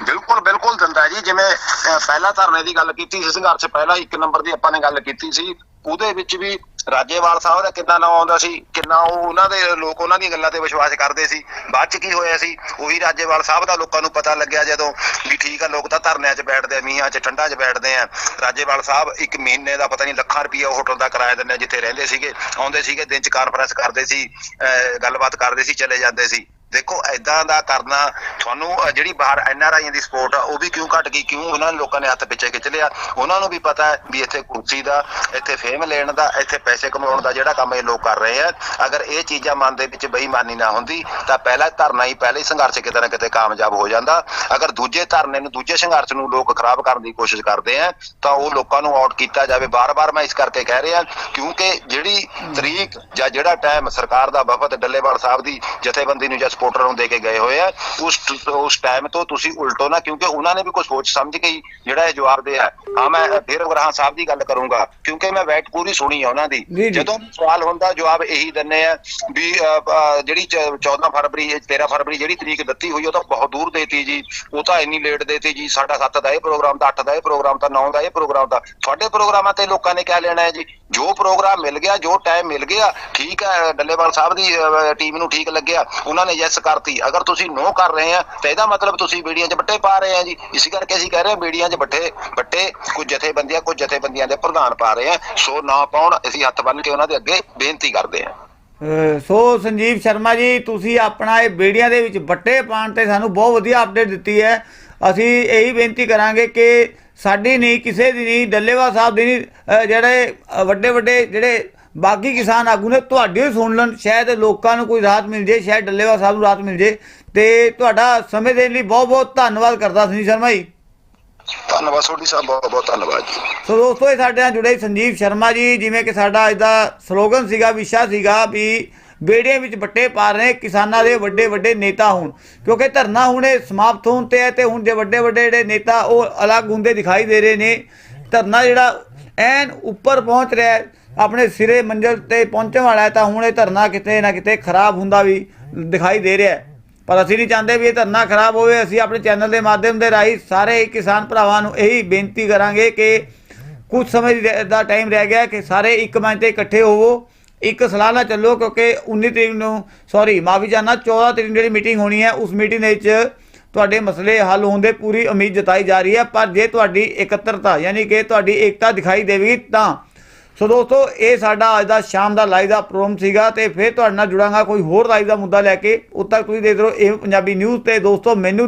ਬਿਲਕੁਲ ਬਿਲਕੁਲ ਦਿੰਦਾ ਜੀ ਜਿਵੇਂ ਅਹ, ਪਹਿਲਾਂ ਧਰਨੇ ਦੀ ਗੱਲ ਕੀਤੀ ਸੀ ਸੰਘਰਸ਼ ਪਹਿਲਾਂ ਇੱਕ ਨੰਬਰ ਦੀ ਆਪਾਂ ਨੇ ਗੱਲ ਕੀਤੀ ਸੀ ਉਹਦੇ ਵਿੱਚ ਵੀ ਰਾਜੇਵਾਲ ਸਾਹਿਬ ਦਾ ਕਿੰਨਾ ਨਾਮ ਆਉਂਦਾ ਸੀ ਕਿੰਨਾ ਉਹ ਉਹਨਾਂ ਦੇ ਲੋਕ ਉਹਨਾਂ ਦੀਆਂ ਗੱਲਾਂ ਤੇ ਵਿਸ਼ਵਾਸ ਕਰਦੇ ਸੀ। ਬਾਅਦ ਚ ਕੀ ਹੋਇਆ ਸੀ ਉਹੀ ਰਾਜੇਵਾਲ ਸਾਹਿਬ ਦਾ ਲੋਕਾਂ ਨੂੰ ਪਤਾ ਲੱਗਿਆ ਜਦੋਂ ਵੀ ਠੀਕ ਆ ਲੋਕ ਤਾਂ ਧਰਨਿਆਂ 'ਚ ਬੈਠਦੇ ਆ ਮੀਂਹਾਂ 'ਚ ਠੰਡਾਂ 'ਚ ਬੈਠਦੇ ਆ। ਰਾਜੇਵਾਲ ਸਾਹਿਬ ਇੱਕ ਮਹੀਨੇ ਦਾ ਪਤਾ ਨਹੀਂ ਲੱਖਾਂ ਰੁਪਈਆ ਹੋਟਲ ਦਾ ਕਿਰਾਇਆ ਦਿੰਦੇ ਆ ਜਿੱਥੇ ਰਹਿੰਦੇ ਸੀਗੇ ਆਉਂਦੇ ਸੀਗੇ ਦਿਨ 'ਚ ਕਾਨਫਰੰਸ ਕਰਦੇ ਸੀ ਅਹ, ਗੱਲਬਾਤ ਕਰਦੇ ਸੀ ਚਲੇ ਜਾਂਦੇ ਸੀ। ਦੇਖੋ ਐਦਾਂ ਦਾ ਕਰਨਾ, ਤੁਹਾਨੂੰ ਜਿਹੜੀ ਬਾਹਰ ਐਨ ਆਰ ਐਨਆਰਆਈ ਦੀ ਸਪੋਰਟ ਆ, ਉਹ ਵੀ ਕਿਉਂ ਘਟ ਗਈ? ਕਿਉਂ ਉਹਨਾਂ ਨੇ ਲੋਕਾਂ ਨੇ ਹੱਥ ਪਿੱਛੇ ਖਿੱਚ ਲਿਆ? ਉਹਨਾਂ ਨੂੰ ਵੀ ਪਤਾ ਹੈ ਵੀ ਇੱਥੇ ਕੁਰਸੀ ਦਾ, ਇੱਥੇ ਫੇਮ ਲੈਣ ਦਾ, ਇੱਥੇ ਪੈਸੇ ਕਮਾਉਣ ਦਾ ਜਿਹੜਾ ਕੰਮ ਇਹ ਲੋਕ ਕਰ ਰਹੇ ਆ, ਅਗਰ ਇਹ ਚੀਜ਼ਾਂ ਮਨ ਦੇ ਵਿੱਚ ਬੇਈਮਾਨੀ ਨਾ ਹੁੰਦੀ, ਤਾਂ ਪਹਿਲਾ ਧਰਨਾ ਹੀ, ਪਹਿਲੇ ਸੰਘਰਸ਼ ਕਿਤੇ ਨਾ ਕਿਤੇ ਕਾਮਯਾਬ ਹੋ ਜਾਂਦਾ। ਅਗਰ ਦੂਜੇ ਧਰਨੇ ਨੂੰ, ਦੂਜੇ ਸੰਘਰਸ਼ ਨੂੰ ਲੋਕ ਖਰਾਬ ਕਰਨ ਦੀ ਕੋਸ਼ਿਸ਼ ਕਰਦੇ ਆ, ਤਾਂ ਉਹ ਲੋਕਾਂ ਨੂੰ ਆਊਟ ਕੀਤਾ ਜਾਵੇ। ਬਾਰ-ਬਾਰ ਮੈਂ ਇਸ ਕਰਕੇ ਕਹਿ ਰਿਹਾ, ਕਿਉਂਕਿ ਜਿਹੜੀ ਤਰੀਕ ਜਾਂ ਜਿਹੜਾ ਟਾਈਮ ਸਰਕਾਰ ਦਾ ਵਫਦ ਡੱਲੇਵਾਲ ਸਾਹਿਬ ਦੀ ਜਥੇਬੰਦੀ ਨੂੰ ਜਾਂ ਸਪੋਰਟਰ ਨੂੰ ਦੇ ਕੇ ਗਏ ਹੋਏ ਆ। ਉਸ ਉਸ ਟਾਈਮ ਤੋਂ ਤੁਸੀਂ ਉਲਟੋ ਨਾ ਕਿਉਂਕਿ ਉਹਨਾਂ ਨੇ ਵੀ ਕੁਝ ਸੋਚ ਸਮਝ ਕੇ ਜਿਹੜਾ ਇਹ ਜਵਾਬ ਦਿਆ ਹਾਂ ਮੈਂ ਫਿਰ ਉਗਰਾਹਾਂ ਸਾਹਿਬ ਦੀ ਗੱਲ ਕਰੂੰਗਾ ਕਿਉਂਕਿ ਮੈਂ ਵੈਟ ਪੂਰੀ ਸੁਣੀ ਆ ਉਹਨਾਂ ਦੀ। ਜਦੋਂ ਸਵਾਲ ਹੁੰਦਾ ਜਵਾਬ ਇਹੀ ਦਿੰਨੇ ਆ ਵੀ ਜਿਹੜੀ ਚ- 14 ਫਰਵਰੀ 13 ਫਰਵਰੀ ਜਿਹੜੀ ਤਰੀਕ ਦਿੱਤੀ ਹੋਈ ਉਹ ਤਾਂ ਬਹੁਤ ਦੂਰ ਦੇਤੀ ਜੀ। ਉਹ ਤਾਂ ਇੰਨੀ ਲੇਟ ਦੇਤੀ ਜੀ ਸਾਡਾ 7 ਦਾ ਇਹ ਪ੍ਰੋਗਰਾਮ ਤਾਂ 8 ਦਾ ਇਹ ਪ੍ਰੋਗਰਾਮ ਤਾਂ 9 ਦਾ ਇਹ ਪ੍ਰੋਗਰਾਮ ਤਾਂ ਤੁਹਾਡੇ ਪ੍ਰੋਗਰਾਮਾਂ ਤੇ ਲੋਕਾਂ ਨੇ ਕਿਆ ਲੈਣਾ ਹੈ ਜੀ? ਜੋ ਪ੍ਰੋਗਰਾਮ ਮਿਲ ਗਿਆ ਜੋ ਟਾਈਮ ਮਿਲ ਗਿਆ ਠੀਕ ਹੈ ਡੱਲੇਵਾਲ ਸਾਹਿਬ ਦੀ ਟੀਮ ਨੂੰ ਠੀਕ ਲੱਗਿਆ। ਉਹਨਾਂ ਨੇ ਯੈਸ ਕਰਤੀ। ਅਗਰ ਤੁਸੀਂ ਨੋ ਕਰ ਰਹੇ ਆ, ਤਾਂ ਇਹਦਾ ਮਤਲਬ ਤੁਸੀਂ ਬੇੜੀਆਂ 'ਚ ਬੱਟੇ ਪਾ ਰਹੇ ਆ ਜੀ। ਇਸ ਕਰਕੇ ਅਸੀਂ ਕਹਿ ਰਹੇ ਹਾਂ ਬੇੜੀਆਂ 'ਚ ਬੱਟੇ ਬੱਟੇ ਕੁਝ ਜਥੇਬੰਦੀਆਂ ਕੁਝ ਜਥੇਬੰਦੀਆਂ ਦੇ ਪ੍ਰਧਾਨ ਪਾ ਰਹੇ ਆ। ਸੋ ਨਾ ਪਾਉਣ, ਅਸੀਂ ਹੱਥ ਬੰਨ ਕੇ ਉਹਨਾਂ ਦੇ ਅੱਗੇ ਬੇਨਤੀ ਕਰਦੇ ਆ। ਸੋ ਸੰਜੀਵ ਸ਼ਰਮਾ ਜੀ, ਤੁਸੀਂ ਆਪਣਾ ਇਹ ਬੇੜੀਆਂ ਦੇ ਵਿੱਚ ਬੱਟੇ ਪਾਣ ਤੇ ਸਾਨੂੰ ਬਹੁਤ ਵਧੀਆ ਅਪਡੇਟ ਦਿੱਤੀ ਹੈ। ਅਸੀਂ ਇਹੀ ਬੇਨਤੀ ਕਰਾਂਗੇ ਕਿ ਸਾਡੀ ਨਹੀਂ ਕਿਸੇ ਦੀ ਨਹੀਂ ਡੱਲੇਵਾ ਸਾਹਿਬ ਦੀ ਨਹੀਂ ਜਿਹੜੇ ਵੱਡੇ ਵੱਡੇ ਜਿਹੜੇ ਬਾਕੀ ਕਿਸਾਨ ਆਗੂ ਨੇ ਤੁਹਾਡੀ ਵੀ ਸੁਣ ਲੈਣ ਸ਼ਾਇਦ ਲੋਕਾਂ ਨੂੰ ਕੋਈ ਰਾਹਤ ਮਿਲ ਜੇ ਸ਼ਾਇਦ ਡੱਲੇਵਾ ਸਾਹਿਬ ਨੂੰ ਰਾਹਤ ਮਿਲ ਜੇ। ਤੇ ਤੁਹਾਡਾ ਸਮੇਂ ਦੇਣ ਲਈ ਬਹੁਤ ਬਹੁਤ ਧੰਨਵਾਦ ਕਰਦਾ ਸੰਜੀਵ ਸ਼ਰਮਾ ਜੀ। ਧੰਨਵਾਦ ਸੋਢੀ ਸਾਹਿਬ ਬਹੁਤ ਬਹੁਤ ਧੰਨਵਾਦ ਜੀ। ਸੋ ਦੋਸਤੋ ਇਹ ਸਾਡੇ ਨਾਲ ਜੁੜੇ ਸੰਜੀਵ ਸ਼ਰਮਾ ਜੀ ਜਿਵੇਂ ਕਿ ਸਾਡਾ ਅੱਜ ਦਾ ਸਲੋਗਨ ਸੀਗਾ ਵਿਸ਼ਾ ਸੀਗਾ ਵੀ ਬੇੜੀਆਂ ਵਿੱਚ ਵੱਟੇ ਪਾ ਰਹੇ ਕਿਸਾਨਾਂ ਦੇ ਵੱਡੇ ਵੱਡੇ ਨੇਤਾ ਹੋਣ। ਕਿਉਂਕਿ ਧਰਨਾ ਹੁਣ ਇਹ ਸਮਾਪਤ ਹੋਣ ਤੇ ਹੈ ਤੇ ਹੁਣ ਜੇ ਵੱਡੇ ਵੱਡੇ ਜਿਹੜੇ ਨੇਤਾ ਉਹ ਅਲੱਗ ਹੁੰਦੇ ਦਿਖਾਈ ਦੇ ਰਹੇ ਨੇ। ਧਰਨਾ ਜਿਹੜਾ ਐਨ ਉੱਪਰ ਪਹੁੰਚ ਰਿਹਾ ਹੈ, ਆਪਣੇ ਸਿਰੇ ਮੰਜ਼ਲ ਤੇ ਪਹੁੰਚਣ ਵਾਲਾ ਹੈ ਤਾਂ ਹੁਣ ਇਹ ਧਰਨਾ ਕਿਤੇ ਨਾ ਕਿਤੇ ਖਰਾਬ ਹੁੰਦਾ ਵੀ ਦਿਖਾਈ ਦੇ ਰਿਹਾ ਹੈ। ਪਰ ਅਸੀਂ ਨਹੀਂ ਚਾਹੁੰਦੇ ਵੀ ਇਹ ਧਰਨਾ ਖਰਾਬ ਹੋਵੇ। ਅਸੀਂ ਆਪਣੇ ਚੈਨਲ ਦੇ ਮਾਧਿਅਮ ਦੇ ਰਾਹੀਂ ਸਾਰੇ ਕਿਸਾਨ ਭਰਾਵਾਂ ਨੂੰ ਇਹੀ ਬੇਨਤੀ ਕਰਾਂਗੇ ਕਿ ਕੁਝ ਸਮੇਂ ਦਾ ਟਾਈਮ ਰਹਿ ਗਿਆ ਕਿ ਸਾਰੇ ਇੱਕ ਮੰਚ ਤੇ ਇਕੱਠੇ ਹੋਵੋ। ਇੱਕ ਸਲਾਹ ਨਾਲ ਚੱਲੋ ਕਿਉਂਕਿ 19 ਤਰੀਕ ਨੂੰ ਸੌਰੀ ਮਾਫੀ ਚਾਹਨਾ 14 ਤਰੀਕ ਨੂੰ ਜਿਹੜੀ ਮੀਟਿੰਗ ਹੋਣੀ ਹੈ, ਉਸ ਮੀਟਿੰਗ ਵਿੱਚ ਤੁਹਾਡੇ ਮਸਲੇ ਹੱਲ ਹੋਣ ਦੇ ਪੂਰੀ ਉਮੀਦ ਜਤਾਈ ਜਾ ਰਹੀ ਹੈ। ਪਰ ਜੇ ਤੁਹਾਡੀ ਇਕੱਤਰਤਾ, ਯਾਨੀ ਕਿ ਤੁਹਾਡੀ ਏਕਤਾ ਦਿਖਾਈ ਦੇਵੇਗੀ ਤਾਂ ਸੋ ਦੋਸਤੋ, ਇਹ ਸਾਡਾ ਅੱਜ ਦਾ ਸ਼ਾਮ ਦਾ ਲਾਈਵ ਦਾ ਪ੍ਰੋਗਰਾਮ ਸੀਗਾ ਤੇ ਫਿਰ ਤੁਹਾਡੇ ਨਾਲ ਜੁੜਾਂਗਾ ਕੋਈ ਹੋਰ ਲਾਈਵ ਦਾ ਮੁੱਦਾ ਲੈ ਕੇ। ਉਦ ਤੱਕ ਤੁਸੀਂ ਦੇਖਦੇ ਰਹੋ ਇਹ ਪੰਜਾਬੀ ਨਿਊਜ਼ ਤੇ। ਦੋਸਤੋ, ਮੈਨੂੰ ਦਿਓ